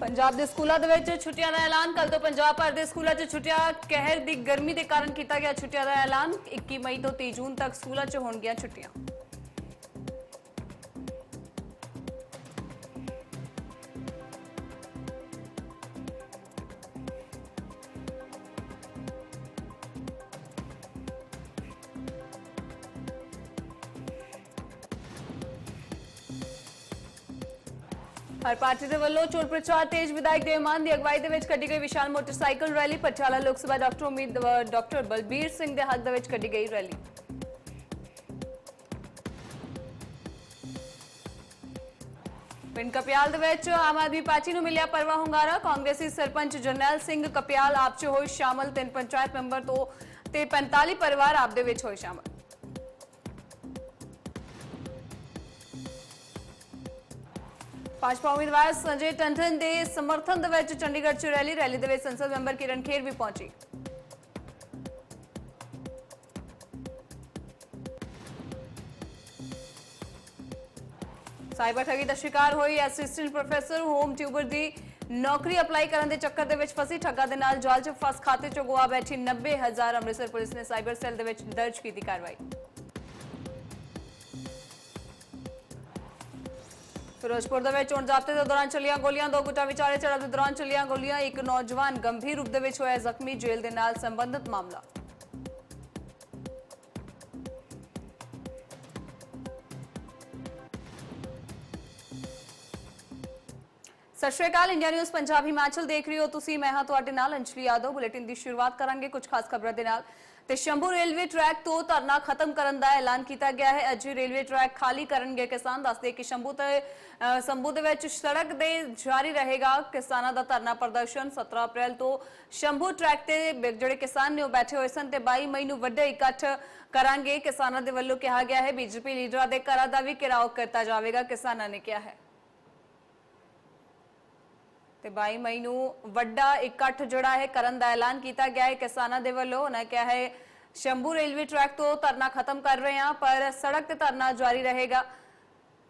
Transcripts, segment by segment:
ਪੰਜਾਬ ਦੇ ਸਕੂਲਾਂ ਦੇ ਵਿੱਚ ਛੁੱਟੀਆਂ ਦਾ ਐਲਾਨ। ਕੱਲ ਤੋਂ ਪੰਜਾਬ ਭਰ ਦੇ ਸਕੂਲਾਂ 'ਚ ਛੁੱਟੀਆਂ। ਕਹਿਰ ਦੀ ਗਰਮੀ ਦੇ ਕਾਰਨ ਕੀਤਾ ਗਿਆ ਛੁੱਟੀਆਂ ਦਾ ਐਲਾਨ। 21 ਮਈ ਤੋਂ 30 ਜੂਨ ਤੱਕ ਸਕੂਲਾਂ 'ਚ ਹੋਣਗੀਆਂ ਛੁੱਟੀਆਂ। ਪਾਰਟੀ ਦੇ ਵੱਲੋਂ ਚੋਣ ਪ੍ਰਚਾਰ ਤੇਜ ਵਿਧਾਇਕ ਦੇਵਮਾਨ ਦੀ ਅਗਵਾਈ ਦੇ ਵਿੱਚ ਕੱਢੀ ਗਈ ਵਿਸ਼ਾਲ motorcycle rally. Patiala Lok Sabha doctor ਉਮੀਦਵਾਰ ਡਾਕਟਰ ਬਲਬੀਰ ਸਿੰਘ ਦੇ ਹੱਕ ਦੇ ਵਿੱਚ ਕੱਢੀ ਗਈ ਰੈਲੀ। ਪਿੰਡ ਕਪਿਆਲ ਦੇ ਵਿੱਚ ਆਮ ਆਦਮੀ ਪਾਰਟੀ ਨੂੰ ਮਿਲਿਆ ਪਰਵਾ ਹੁੰਗਾਰਾ। ਕਾਂਗਰਸੀ ਸਰਪੰਚ ਜਰਨੈਲ ਸਿੰਘ ਕਪਿਆਲ ਆਪ 'ਚ ਹੋਏ ਸ਼ਾਮਲ। ਤਿੰਨ ਪੰਚਾਇਤ ਮੈਂਬਰ ਤੋਂ ਤੇ 45 ਪਰਿਵਾਰ ਆਪ ਦੇ ਵਿੱਚ ਹੋਏ ਸ਼ਾਮਲ। ਭਾਜਪਾ ਉਮੀਦਵਾਰ ਸੰਜੇ ਟੰਡਨ ਦੇ ਸਮਰਥਨ ਦੇ ਵਿੱਚ ਚੰਡੀਗੜ੍ਹ 'ਚ ਰੈਲੀ ਰੈਲੀ ਦੇ ਵਿੱਚ ਸੰਸਦ ਮੈਂਬਰ ਕਿਰਨ ਖੇਰ ਵੀ ਪਹੁੰਚੀ। ਸਾਈਬਰ ਠੱਗੀ ਦਾ ਸ਼ਿਕਾਰ ਹੋਈ ਅਸਿਸਟੈਂਟ ਪ੍ਰੋਫੈਸਰ ਹੋਮ ਟਿਊਬਰ ਦੀ ਨੌਕਰੀ ਅਪਲਾਈ ਕਰਨ ਦੇ ਚੱਕਰ ਦੇ ਵਿੱਚ ਫਸੀ ਠੱਗਾ ਦੇ ਨਾਲ ਜਾਲ 'ਚ ਫਸ ਖਾਤੇ 'ਚੋਂ ਗਵਾ ਬੈਠੀ 90000 ਅੰਮ੍ਰਿਤਸਰ ਪੁਲਿਸ ਨੇ ਸਾਈਬਰ ਸੈੱਲ ਦੇ ਵਿੱਚ ਦਰਜ ਕੀਤੀ ਕਾਰਵਾਈ। ਫਿਰੋਜ਼ਪੁਰ ਦੇ ਵਿੱਚ ਚੋਣ ਜ਼ਾਬਤੇ ਦੇ ਦੌਰਾਨ ਚੱਲੀਆਂ ਗੋਲੀਆਂ, ਦੋ ਗੁੱਟਾਂ ਵਿਚਾਲੇ ਝੜਪ ਦੇ ਦੌਰਾਨ ਚੱਲੀਆਂ ਗੋਲੀਆਂ, ਇੱਕ ਨੌਜਵਾਨ ਗੰਭੀਰ ਰੂਪ ਦੇ ਵਿੱਚ ਹੋਇਆ ਜ਼ਖਮੀ, ਜੇਲ੍ਹ ਦੇ ਨਾਲ ਸੰਬੰਧਿਤ ਮਾਮਲਾ। ਸਤਿ ਸ਼੍ਰੀ ਅਕਾਲ, ਇੰਡੀਆ ਨਿਊਜ਼ ਪੰਜਾਬ ਹਿਮਾਚਲ ਦੇਖ ਰਹੇ ਹੋ ਤੁਸੀਂ, ਮੈਂ ਹਾਂ ਤੁਹਾਡੇ ਨਾਲ ਅੰਜਲੀ ਯਾਦਵ। ਬੁਲੇਟਿਨ ਦੀ ਸ਼ੁਰੂਆਤ ਕਰਾਂਗੇ ਕੁਝ ਖਾਸ ਖਬਰਾਂ ਦੇ ਨਾਲ। ਤੇ ਸ਼ੰਭੂ ਰੇਲਵੇ ਟਰੈਕ ਤੋਂ ਧਰਨਾ ਖਤਮ ਕਰਨ ਦਾ ਐਲਾਨ ਕੀਤਾ ਗਿਆ ਹੈ। ਅੱਜ ਰੇਲਵੇ ਟਰੈਕ ਖਾਲੀ ਕਰਨਗੇ। ਕਿਸਾਨ ਦੱਸਦੇ ਕਿ ਸ਼ੰਭੂ ਤੇ ਸੰਭੂ ਦੇ ਵਿੱਚ ਸੜਕ ਦੇ ਜਾਰੀ ਰਹੇਗਾ। ਕਿਸਾਨਾਂ ਦਾ ਧਰਨਾ ਪ੍ਰਦਰਸ਼ਨ 17 ਅਪ੍ਰੈਲ ਤੋਂ ਸ਼ੰਭੂ ਟਰੈਕ ਤੇ ਜਿਹੜੇ ਕਿਸਾਨ ਨੇ ਉਹ ਬੈਠੇ ਹੋਏ ਸਨ ਤੇ 22 ਮਈ ਨੂੰ ਵੱਡੇ ਇਕੱਠ ਕਰਾਂਗੇ। ਕਿਸਾਨਾਂ ਦੇ ਵੱਲੋਂ ਕਿਹਾ ਗਿਆ ਹੈ, ਬੀਜੇਪੀ ਲੀਡਰਾਂ ਦੇ ਘਰਾਂ ਦਾ ਵੀ ਘਿਰਾਓ ਕੀਤਾ ਜਾਵੇਗਾ, ਕਿਸਾਨਾਂ ਨੇ ਕਿਹਾ ਹੈ। ਤੇ 22 ਮਈ ਨੂੰ ਵੱਡਾ ਇਕੱਠ ਜਿਹੜਾ ਹੈ, ਕਰਨ ਦਾ ਐਲਾਨ ਕੀਤਾ ਗਿਆ ਹੈ। ਕਿਸਾਨਾਂ ਦੇ ਵੱਲੋਂ ਉਹਨਾਂ ਕਿਹਾ ਹੈ ਸ਼ੰਭੂ ਰੇਲਵੇ ਟਰੈਕ ਤੋਂ ਧਰਨਾ ਖਤਮ ਕਰ ਰਹੇ ਹਾਂ, ਪਰ ਸੜਕ ਤੇ ਧਰਨਾ ਜਾਰੀ ਰਹੇਗਾ।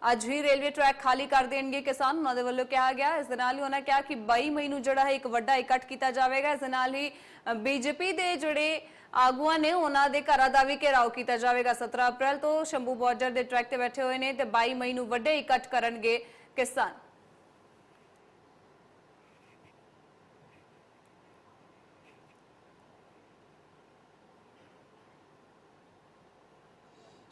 ਅੱਜ ਹੀ ਰੇਲਵੇ ਟਰੈਕ ਖਾਲੀ ਕਰ ਦੇਣਗੇ ਕਿਸਾਨ। ਉਹਨਾਂ ਦੇ ਵੱਲੋਂ ਕਿਹਾ ਗਿਆ, ਇਸ ਦੇ ਨਾਲ ਹੀ ਉਹਨਾਂ ਕਿਹਾ ਕਿ 22 ਮਈ ਨੂੰ ਜਿਹੜਾ ਹੈ ਇੱਕ ਵੱਡਾ ਇਕੱਠ ਕੀਤਾ ਜਾਵੇਗਾ। ਇਸ ਦੇ ਨਾਲ ਹੀ ਬੀਜੇਪੀ ਦੇ ਜਿਹੜੇ ਆਗੂਆਂ ਨੇ, ਉਹਨਾਂ ਦੇ ਘਰਾਂ ਦਾ ਵੀ ਘੇਰਾਓ ਕੀਤਾ ਜਾਵੇਗਾ। 17 ਅਪ੍ਰੈਲ ਤੋਂ ਸ਼ੰਭੂ ਬਾਰਡਰ ਦੇ ਟਰੈਕ ਤੇ ਬੈਠੇ ਹੋਏ ਨੇ ਤੇ 22 ਮਈ ਨੂੰ ਵੱਡੇ ਇਕੱਠ ਕਰਨਗੇ ਕਿਸਾਨ।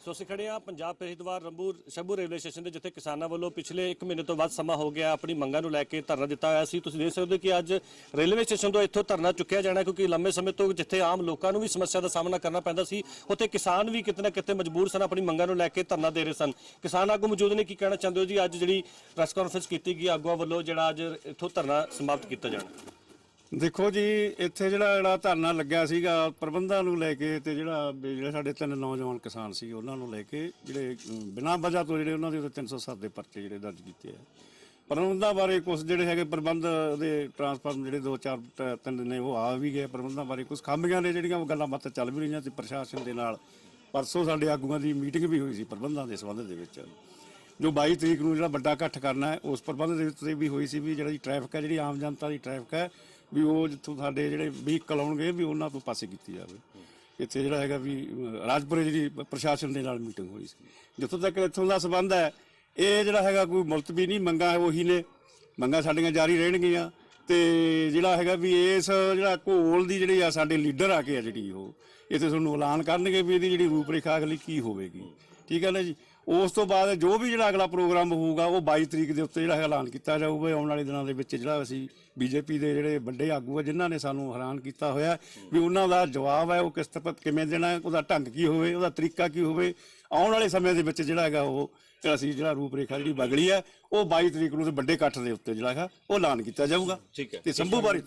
ਸੋ ਅਸੀਂ ਖੜੇ ਆ ਪੰਜਾਬ ਪਹਿਰੀਦਵਾਰ ਰੰਬੂਰ ਸ਼ੰਭੂ ਰੇਲਵੇ ਸਟੇਸ਼ਨ ਦੇ, ਜਿੱਥੇ ਕਿਸਾਨਾਂ ਵੱਲੋਂ ਪਿਛਲੇ 1 ਮਹੀਨੇ ਤੋਂ ਵੱਧ ਸਮਾਂ ਹੋ ਗਿਆ, ਆਪਣੀ ਮੰਗਾਂ ਨੂੰ ਲੈ ਕੇ ਧਰਨਾ ਦਿੱਤਾ ਹੋਇਆ ਸੀ। ਤੁਸੀਂ ਦੇਖ ਸਕਦੇ ਹੋ ਕਿ ਅੱਜ ਰੇਲਵੇ ਸਟੇਸ਼ਨ ਤੋਂ ਇੱਥੋਂ ਧਰਨਾ ਚੁੱਕਿਆ ਜਾਣਾ ਕਿਉਂਕਿ ਲੰਮੇ ਸਮੇਂ ਤੋਂ ਜਿੱਥੇ ਆਮ ਲੋਕਾਂ ਨੂੰ ਵੀ ਸਮੱਸਿਆ ਦਾ ਸਾਹਮਣਾ ਕਰਨਾ ਪੈਂਦਾ ਸੀ, ਉੱਥੇ ਕਿਸਾਨ ਵੀ ਕਿਤੇ ਨਾ ਕਿਤੇ ਮਜਬੂਰ ਸਨ, ਆਪਣੀ ਮੰਗਾਂ ਨੂੰ ਲੈ ਕੇ ਧਰਨਾ ਦੇ ਰਹੇ ਸਨ। ਕਿਸਾਨ ਆਗੂ ਮੌਜੂਦ ਨੇ, ਕੀ ਕਹਿਣਾ ਚਾਹੁੰਦੇ ਹੋ ਜੀ? ਅੱਜ ਜਿਹੜੀ ਪ੍ਰੈਸ ਕਾਨਫਰੰਸ ਕੀਤੀ ਗਈ, ਆਗੂਆਂ ਵੱਲੋਂ ਜਿਹੜਾ ਅੱਜ ਇੱਥੋਂ ਧਰਨਾ ਸਮਾਪਤ ਕੀਤਾ ਜਾਣਾ। ਦੇਖੋ ਜੀ, ਇੱਥੇ ਜਿਹੜਾ ਜਿਹੜਾ ਧਰਨਾ ਲੱਗਿਆ ਸੀਗਾ, ਪ੍ਰਬੰਧਾਂ ਨੂੰ ਲੈ ਕੇ ਤੇ ਜਿਹੜਾ ਜਿਹੜੇ ਸਾਡੇ ਤਿੰਨ ਨੌਜਵਾਨ ਕਿਸਾਨ ਸੀ, ਉਹਨਾਂ ਨੂੰ ਲੈ ਕੇ ਜਿਹੜੇ ਬਿਨਾਂ ਵਜ੍ਹਾ ਤੋਂ ਜਿਹੜੇ ਉਹਨਾਂ ਦੇ ਉੱਤੇ 307 ਦੇ ਪਰਚੇ ਜਿਹੜੇ ਦਰਜ ਕੀਤੇ ਆ। ਪ੍ਰਬੰਧਾਂ ਬਾਰੇ ਕੁਝ ਜਿਹੜੇ ਹੈਗੇ ਪ੍ਰਬੰਧ ਦੇ ਟਰਾਂਸਫਾਰਮ ਜਿਹੜੇ ਦੋ ਚਾਰ ਤਿੰਨ ਨੇ, ਉਹ ਆ ਵੀ ਗਏ। ਪ੍ਰਬੰਧਾਂ ਬਾਰੇ ਕੁਝ ਖਾਮੀਆਂ ਨੇ ਜਿਹੜੀਆਂ, ਉਹ ਗੱਲਾਂ ਬਾਤਾਂ ਚੱਲ ਵੀ ਰਹੀਆਂ ਤੇ ਪ੍ਰਸ਼ਾਸਨ ਦੇ ਨਾਲ ਪਰਸੋਂ ਸਾਡੇ ਆਗੂਆਂ ਦੀ ਮੀਟਿੰਗ ਵੀ ਹੋਈ ਸੀ ਪ੍ਰਬੰਧਾਂ ਦੇ ਸੰਬੰਧ ਦੇ ਵਿੱਚ। ਜੋ 22 ਤਰੀਕ ਨੂੰ ਜਿਹੜਾ ਵੱਡਾ ਇਕੱਠ ਕਰਨਾ ਹੈ, ਉਸ ਪ੍ਰਬੰਧ ਦੇ ਉੱਤੇ ਵੀ ਹੋਈ ਸੀ ਵੀ ਜਿਹੜੀ ਟ੍ਰੈਫਿਕ ਹੈ, ਜਿਹੜੀ ਆਮ ਜਨਤਾ ਦੀ ਟ੍ਰੈਫਿਕ ਹੈ ਵੀ ਉਹ ਜਿੱਥੋਂ ਸਾਡੇ ਜਿਹੜੇ ਵਹੀਕਲ ਆਉਣਗੇ ਵੀ ਉਹਨਾਂ ਤੋਂ ਪਾਸੇ ਕੀਤੀ ਜਾਵੇ। ਇੱਥੇ ਜਿਹੜਾ ਹੈਗਾ ਵੀ ਰਾਜਪੁਰੇ ਜਿਹੜੀ ਪ੍ਰਸ਼ਾਸਨ ਦੇ ਨਾਲ ਮੀਟਿੰਗ ਹੋਈ ਸੀ। ਜਿੱਥੋਂ ਤੱਕ ਇੱਥੋਂ ਦਾ ਸੰਬੰਧ ਹੈ, ਇਹ ਜਿਹੜਾ ਹੈਗਾ ਕੋਈ ਮੁਲਤਵੀ ਨਹੀਂ, ਮੰਗਾ ਉਹੀ ਨੇ। ਮੰਗਾ ਸਾਡੀਆਂ ਜਾਰੀ ਰਹਿਣਗੀਆਂ ਤੇ ਜਿਹੜਾ ਹੈਗਾ ਵੀ ਇਸ ਜਿਹੜਾ ਘੋਲ ਦੀ ਜਿਹੜੀ ਆ ਸਾਡੇ ਲੀਡਰ ਆ ਕੇ ਆ ਜਿਹੜੀ ਉਹ ਇੱਥੇ ਤੁਹਾਨੂੰ ਐਲਾਨ ਕਰਨਗੇ ਵੀ ਇਹਦੀ ਜਿਹੜੀ ਰੂਪਰੇਖਾ ਅਗਲੀ ਕੀ ਹੋਵੇਗੀ। ਠੀਕ ਹੈ ਨਾ ਜੀ? ਉਸ ਤੋਂ ਬਾਅਦ ਜੋ ਵੀ ਜਿਹੜਾ ਅਗਲਾ ਪ੍ਰੋਗਰਾਮ ਹੋਊਗਾ ਉਹ 22 ਤਰੀਕ ਦੇ ਉੱਤੇ ਜਿਹੜਾ ਹੈਗਾ ਐਲਾਨ ਕੀਤਾ ਜਾਊਗਾ। ਆਉਣ ਵਾਲੇ ਦਿਨਾਂ ਦੇ ਵਿੱਚ ਜਿਹੜਾ ਅਸੀਂ ਬੀਜੇਪੀ ਦੇ ਜਿਹੜੇ ਵੱਡੇ ਆਗੂ ਆ ਜਿਨ੍ਹਾਂ ਨੇ ਸਾਨੂੰ ਹੈਰਾਨ ਕੀਤਾ ਹੋਇਆ ਵੀ ਉਹਨਾਂ ਦਾ ਜਵਾਬ ਹੈ ਉਹ ਕਿਸ ਤਰ੍ਹਾਂ ਕਿਵੇਂ ਦੇਣਾ ਹੈ, ਉਹਦਾ ਢੰਗ ਕੀ ਹੋਵੇ ਉਹਦਾ ਤਰੀਕਾ ਕੀ ਹੋਵੇ। ਆਉਣ ਵਾਲੇ ਸਮੇਂ ਦੇ ਵਿੱਚ ਜਿਹੜਾ ਹੈਗਾ ਉਹ ਜਿਹੜਾ ਅਸੀਂ ਜਿਹੜਾ ਰੂਪਰੇਖਾ ਜਿਹੜੀ ਬਗਲੀ ਹੈ ਉਹ 22 ਤਰੀਕ ਨੂੰ ਤੇ ਵੱਡੇ ਇਕੱਠ ਦੇ ਉੱਤੇ ਜਿਹੜਾ ਹੈਗਾ ਉਹ ਐਲਾਨ ਕੀਤਾ ਜਾਊਗਾ। ਠੀਕ ਹੈ। ਤੇ ਸੰਭੂ ਬਾਰੇ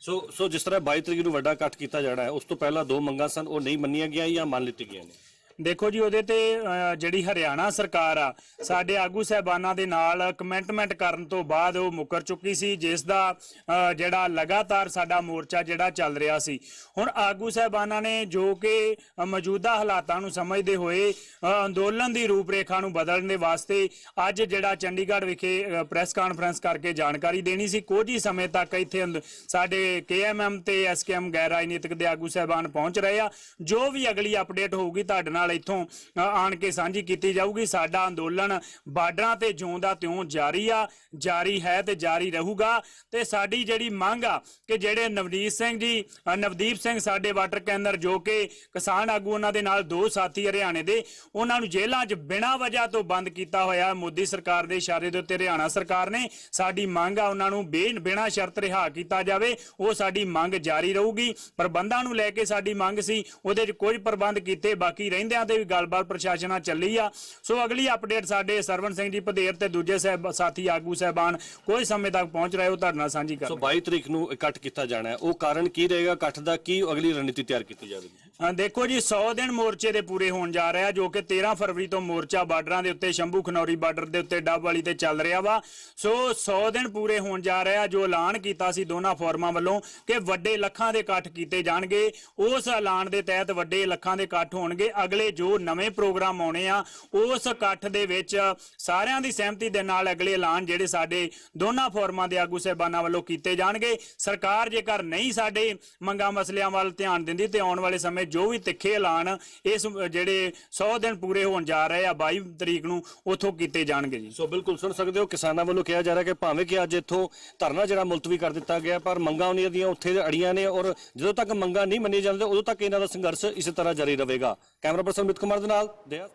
ਸੋ ਸੋ ਜਿਸ ਤਰ੍ਹਾਂ 22 ਤਰੀਕ ਨੂੰ ਵੱਡਾ ਇਕੱਠ ਕੀਤਾ ਜਾਣਾ ਹੈ ਉਸ ਤੋਂ ਪਹਿਲਾਂ ਦੋ ਮੰਗਾਂ ਸਨ ਉਹ ਨਹੀਂ ਮੰਨੀਆਂ ਗਈਆਂ ਜਾਂ ਮੰਨ ਲਿੱਤੀਆਂ ਗਈਆਂ ਨੇ? ਦੇਖੋ ਜੀ ਉਹਦੇ ਤੇ ਅਹ, ਜਿਹੜੀ ਹਰਿਆਣਾ ਸਰਕਾਰ ਆ ਸਾਡੇ ਆਗੂ ਸਹਿਬਾਨਾਂ ਦੇ ਨਾਲ ਕਮੈਂਟਮੈਂਟ ਕਰਨ ਤੋਂ ਬਾਅਦ ਉਹ ਮੁੱਕਰ ਚੁੱਕੀ ਸੀ ਜਿਸ ਦਾ ਅਹ, ਜਿਹੜਾ ਲਗਾਤਾਰ ਸਾਡਾ ਮੋਰਚਾ ਜਿਹੜਾ ਚੱਲ ਰਿਹਾ ਸੀ। ਹੁਣ ਆਗੂ ਸਹਿਬਾਨਾਂ ਨੇ ਜੋ ਕਿ ਅਹ, ਮੌਜੂਦਾ ਹਾਲਾਤਾਂ ਨੂੰ ਸਮਝਦੇ ਹੋਏ ਅਹ, ਅੰਦੋਲਨ ਦੀ ਰੂਪਰੇਖਾ ਨੂੰ ਬਦਲਣ ਦੇ ਵਾਸਤੇ ਅੱਜ ਜਿਹੜਾ ਚੰਡੀਗੜ੍ਹ ਵਿਖੇ ਪ੍ਰੈਸ ਕਾਨਫਰੰਸ ਕਰਕੇ ਜਾਣਕਾਰੀ ਦੇਣੀ ਸੀ ਕੁਝ ਹੀ ਸਮੇਂ ਤੱਕ ਇੱਥੇ ਅੰਦ- ਸਾਡੇ ਕੇਐਮਐਮ ਤੇ ਐਸਕੇਐਮ ਗੈਰ ਰਾਜਨੀਤਿਕ ਦੇ ਆਗੂ ਸਹਿਬਾਨ ਪਹੁੰਚ ਰਹੇ ਆ। ਜੋ ਵੀ ਅਗਲੀ ਅਪਡੇਟ ਹੋਊਗੀ ਤੁਹਾਡੇ ਨਾਲ ਇੱਥੋਂ ਆਣ ਕੇ ਸਾਂਝੀ ਕੀਤੀ ਜਾਊਗੀ। ਸਾਡਾ ਅੰਦੋਲਨ ਬਾਰਡਰਾਂ ਤੇ ਜਿਉਂ ਦਾ ਤਿਉਂ ਜਾਰੀ ਆ, ਜਾਰੀ ਹੈ ਤੇ ਜਾਰੀ ਰਹੂਗਾ। ਤੇ ਸਾਡੀ ਜਿਹੜੀ ਮੰਗ ਆ ਕਿ ਜਿਹੜੇ ਨਵਨੀਤ ਸਿੰਘ ਜੀ ਨਵਦੀਪ ਸਿੰਘ ਸਾਡੇ ਵਾਟਰ ਕੈਨਰ ਜੋ ਕਿ ਕਿਸਾਨ ਆਗੂ ਉਹਨਾਂ ਦੇ ਨਾਲ ਦੋ ਸਾਥੀ ਹਰਿਆਣੇ ਦੇ, ਉਹਨਾਂ ਨੂੰ ਜੇਲ੍ਹਾਂ 'ਚ ਬਿਨਾਂ ਵਜ੍ਹਾ ਤੋਂ ਬੰਦ ਕੀਤਾ ਹੋਇਆ ਮੋਦੀ ਸਰਕਾਰ ਦੇ ਇਸ਼ਾਰੇ ਦੇ ਉੱਤੇ ਹਰਿਆਣਾ ਸਰਕਾਰ ਨੇ, ਸਾਡੀ ਮੰਗ ਆ ਉਹਨਾਂ ਨੂੰ ਬੇ ਬਿਨਾਂ ਸ਼ਰਤ ਰਿਹਾ ਕੀਤਾ ਜਾਵੇ, ਉਹ ਸਾਡੀ ਮੰਗ ਜਾਰੀ ਰਹੂਗੀ। ਪ੍ਰਬੰਧਾਂ ਨੂੰ ਲੈ ਕੇ ਸਾਡੀ ਮੰਗ ਸੀ, ਉਹਦੇ 'ਚ ਕੁਝ ਪ੍ਰਬੰਧ ਕੀਤੇ ਬਾਕੀ ਰਹਿੰਦੇ ਰਹਿੰਦਿਆਂ ਤੇ ਵੀ ਗੱਲਬਾਤ ਪ੍ਰਸ਼ਾਸਨ ਨਾਲ ਚੱਲੀ ਆ। ਸੋ ਅਗਲੀ ਅਪਡੇਟ ਸਾਡੇ ਸਰਵਨ ਸਿੰਘ ਜੀ ਪਧੇਰ ਤੇ ਦੂਜੇ ਸਾਹਿਬ, ਸਾਥੀ ਆਗੂ ਸਹਿਬਾਨ ਕੋਈ ਸਮੇਂ ਤੱਕ ਪਹੁੰਚ ਰਹੇ, ਉਹ ਤੁਹਾਡੇ ਨਾਲ ਸਾਂਝੀ ਕਰ ਸੋ 22 ਤਰੀਕ ਨੂੰ ਇਕੱਠ ਕੀਤਾ ਜਾਣਾ ਹੈ। ਉਹ ਕਾਰਨ ਕੀ ਰਹੇਗਾ, ਇਕੱਠ ਦਾ ਕੀ ਅਗਲੀ ਰਣਨੀਤੀ ਤਿਆਰ ਕੀਤੀ ਜਾਵੇਗੀ? ਅ, ਦੇਖੋ ਜੀ 100 ਦਿਨ ਮੋਰਚੇ ਦੇ ਪੂਰੇ ਹੋਣ ਜਾ ਰਿਹਾ ਜੋ ਕਿ 13 ਫਰਵਰੀ ਤੋਂ ਮੋਰਚਾ ਬਾਰਡਰਾਂ ਦੇ ਉੱਤੇ ਸ਼ੰਭੂ ਖਨੌਰੀ ਬਾਰਡਰ ਦੇ ਉੱਤੇ ਡੱਬ ਵਾਲੀ ਤੇ ਚੱਲ ਰਿਹਾ ਵਾ। ਸੋ 100 ਦਿਨ ਪੂਰੇ ਹੋਣ ਜਾ ਰਿਹਾ ਜੋ ਐਲਾਨ ਕੀਤਾ ਸੀ ਦੋਨਾਂ ਫੋਰਮਾਂ ਵੱਲੋਂ ਕਿ ਵੱਡੇ ਲੱਖਾਂ ਦੇ ਇਕੱਠ ਕੀਤੇ ਜਾਣਗੇ। ਉਸ ਐਲਾਨ ਦੇ ਤਹਿਤ ਵੱਡੇ ਲੱਖਾਂ ਦੇ ਇਕੱਠ ਹੋਣਗੇ। ਅਗਲੇ ਜੋ ਨਵੇਂ ਪ੍ਰੋਗਰਾਮ ਆਉਣੇ ਆ ਉਸ ਇਕੱਠ ਦੇ ਵਿੱਚ ਸਾਰਿਆਂ ਦੀ ਸਹਿਮਤੀ ਦੇ ਨਾਲ ਅਗਲੇ ਐਲਾਨ ਜਿਹੜੇ ਸਾਡੇ ਦੋਨਾਂ ਫੋਰਮਾਂ ਦੇ ਆਗੂ ਸਹਿਬਾਨਾਂ ਵੱਲੋਂ ਕੀਤੇ ਜਾਣਗੇ। ਸਰਕਾਰ ਜੇਕਰ ਨਹੀਂ ਸਾਡੇ ਮੰਗਾਂ ਮਸਲਿਆਂ ਵੱਲ ਧਿਆਨ ਦਿੰਦੀ ਤੇ ਆਉਣ ਵਾਲੇ ਸਮੇਂ ਜੋ ਵੀ ਤਿੱਖੇ ਐਲਾਨ ਇਸ ਜਿਹੜੇ 100 ਦਿਨ ਪੂਰੇ ਹੋਣ ਜਾ ਰਹੇ ਆ 22 ਤਰੀਕ ਨੂੰ ਉਥੋਂ ਕੀਤੇ ਜਾਣਗੇ ਜੀ। ਸੋ ਬਿਲਕੁਲ ਸੁਣ ਸਕਦੇ ਹੋ ਕਿਸਾਨਾਂ ਵੱਲੋਂ ਕਿਹਾ ਜਾ ਰਿਹਾ ਕਿ ਭਾਵੇਂ ਕਿ ਅੱਜ ਇੱਥੋਂ ਧਰਨਾ ਜਿਹੜਾ ਮੁਲਤਵੀ ਕਰ ਦਿੱਤਾ ਗਿਆ ਪਰ ਮੰਗਾਂ ਉਹਨਾਂ ਦੀਆਂ ਉੱਥੇ ਅੜੀਆਂ ਨੇ ਔਰ ਜਦੋਂ ਤੱਕ ਮੰਗਾਂ ਨਹੀਂ ਮੰਨੀਆਂ ਜਾਂਦੀਆਂ ਉਦੋਂ ਤੱਕ ਇਹਨਾਂ ਦਾ ਸੰਘਰਸ਼ ਇਸੇ ਤਰ੍ਹਾਂ ਜਾਰੀ ਰਹੇਗਾ। ਕੈਮਰਾ ਪਰਸਨ ਮਿਤ ਕੁਮਾਰ ਦੇ ਨਾਲ ਦਿਆ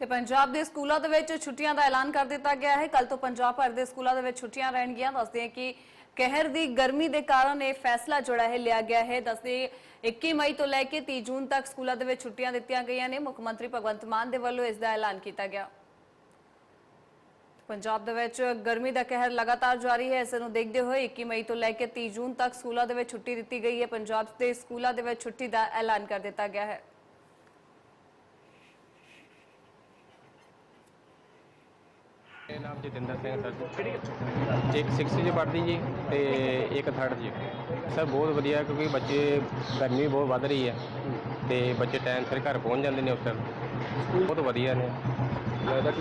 ਤੇ ਪੰਜਾਬ ਦੇ ਸਕੂਲਾਂ ਦੇ ਵਿੱਚ ਛੁੱਟੀਆਂ ਦਾ ਐਲਾਨ ਕਰ ਦਿੱਤਾ ਗਿਆ ਹੈ। ਕੱਲ ਤੋਂ ਪੰਜਾਬ ਭਰ ਦੇ ਸਕੂਲਾਂ ਦੇ ਵਿੱਚ ਛੁੱਟੀਆਂ ਰਹਿਣਗੀਆਂ। ਦੱਸਦੇ ਹਾਂ ਕਿ ਕਹਿਰ ਦੀ ਗਰਮੀ ਦੇ ਕਾਰਨ ਇਹ ਫੈਸਲਾ ਜਿਹੜਾ ਹੈ ਲਿਆ ਗਿਆ ਹੈ। ਦੱਸਦੇ 21 ਮਈ ਤੋਂ ਲੈ ਕੇ 30 ਜੂਨ ਤੱਕ ਸਕੂਲਾਂ ਦੇ ਵਿੱਚ ਛੁੱਟੀਆਂ ਦਿੱਤੀਆਂ ਗਈਆਂ ਨੇ। ਮੁੱਖ ਮੰਤਰੀ ਭਗਵੰਤ ਮਾਨ ਦੇ ਵੱਲੋਂ ਇਸ ਦਾ ਐਲਾਨ ਕੀਤਾ ਗਿਆ। ਪੰਜਾਬ ਦੇ ਵਿੱਚ ਗਰਮੀ ਦਾ ਕਹਿਰ ਲਗਾਤਾਰ ਜਾਰੀ ਹੈ। ਇਸ ਨੂੰ ਦੇਖਦੇ ਹੋਏ 21 ਮਈ ਤੋਂ ਲੈ ਕੇ 30 ਜੂਨ ਤੱਕ ਸਕੂਲਾਂ ਦੇ ਵਿੱਚ ਛੁੱਟੀ ਦਿੱਤੀ ਗਈ ਹੈ। ਪੰਜਾਬ ਦੇ ਸਕੂਲਾਂ ਦੇ ਵਿੱਚ ਛੁੱਟੀ ਦਾ ਐਲਾਨ ਕਰ ਦਿੱਤਾ ਗਿਆ ਹੈ। ਮੇਰਾ ਨਾਮ ਜਤਿੰਦਰ ਸਿੰਘ ਸਰ। ਜੀ ਇੱਕ 60 ਜੀ ਪੜ੍ਹਦੀ ਜੀ ਤੇ ਇੱਕ 3rd ਜੀ ਸਰ, ਬਹੁਤ ਵਧੀਆ, ਕਿਉਂਕਿ ਬੱਚੇ ਗਰਮੀ ਬਹੁਤ ਵੱਧ ਰਹੀ ਹੈ। ਤੇ ਬੱਚੇ ਟਾਈਮ ਸਿਰ ਘਰ ਪਹੁੰਚ ਜਾਂਦੇ ਨੇ ਉਸ ਟਾਈਮ ਬਹੁਤ ਵਧੀਆ ਨੇ। ਬਟ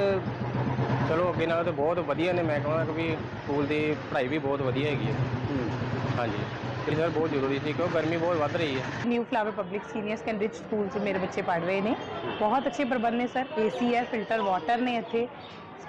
ਚਲੋ ਅੱਗੇ ਨਾਲੋਂ ਤਾਂ ਬਹੁਤ ਵਧੀਆ ਨੇ। ਮੈਂ ਕਹਾਂਗਾ ਕਿ ਸਕੂਲ ਦੀ ਪੜ੍ਹਾਈ ਵੀ ਬਹੁਤ ਵਧੀਆ ਹੈਗੀ ਹੈ। ਹਾਂਜੀ। ਇਹ ਸਰ, ਬਹੁਤ ਜ਼ਰੂਰੀ ਸੀ, ਕਿਉਂਕਿ ਗਰਮੀ ਬਹੁਤ ਵੱਧ ਰਹੀ ਹੈ। New flower public senior secondary school 'ਚ ਮੇਰੇ ਬੱਚੇ ਪੜ੍ਹ ਰਹੇ ਨੇ। ਬਹੁਤ ਅੱਛੇ ਪ੍ਰਬੰਧ ਨੇ ਸਰ। ਏਸੀ ਹੈ ਫਿਲਟਰ ਵਾਟਰ ਨੇ ਇੱਥੇ।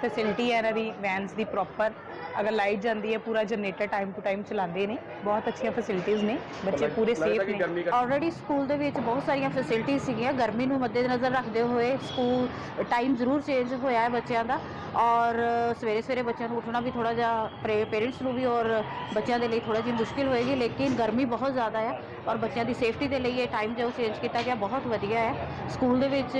ਫੈਸਿਲਿਟੀ ਹੈ ਇਹਨਾਂ ਦੀ ਵੈਨਸ ਦੀ ਪ੍ਰੋਪਰ ਅਗਰ ਲਾਈਟ ਜਾਂਦੀ ਹੈ ਪੂਰਾ ਜਨਰੇਟਰ ਟਾਈਮ ਟੂ ਟਾਈਮ ਚਲਾਉਂਦੇ ਨੇ। ਬਹੁਤ ਅੱਛੀਆਂ ਫੈਸਿਲਿਟੀਆਂ ਨੇ ਬੱਚੇ ਪੂਰੇ ਸੇਫ ਨੇ। ਆਲਰੇਡੀ ਸਕੂਲ ਦੇ ਵਿੱਚ ਬਹੁਤ ਸਾਰੀਆਂ ਫੈਸਿਲਿਟੀਆਂ ਸੀਗੀਆਂ। ਗਰਮੀ ਨੂੰ ਮੱਦੇਨਜ਼ਰ ਰੱਖਦੇ ਹੋਏ ਸਕੂਲ ਟਾਈਮ ਜ਼ਰੂਰ ਚੇਂਜ ਹੋਇਆ ਹੈ ਬੱਚਿਆਂ ਦਾ। ਔਰ ਸਵੇਰੇ ਸਵੇਰੇ ਬੱਚਿਆਂ ਨੂੰ ਉੱਠਣਾ ਵੀ ਥੋੜਾ ਜਿਹਾ ਪੇਰੈਂਟਸ ਨੂੰ ਵੀ ਔਰ ਬੱਚਿਆਂ ਦੇ ਲਈ ਥੋੜਾ ਜਿਹੀ ਮੁਸ਼ਕਿਲ ਹੋਏਗੀ ਲੇਕਿਨ ਗਰਮੀ ਬਹੁਤ ਜ਼ਿਆਦਾ ਹੈ ਔਰ ਬੱਚਿਆਂ ਦੀ ਸੇਫਟੀ ਦੇ ਲਈ ਇਹ ਟਾਈਮ ਜੋ ਚੇਂਜ ਕੀਤਾ ਗਿਆ ਬਹੁਤ ਵਧੀਆ ਹੈ। ਸਕੂਲ ਦੇ ਵਿੱਚ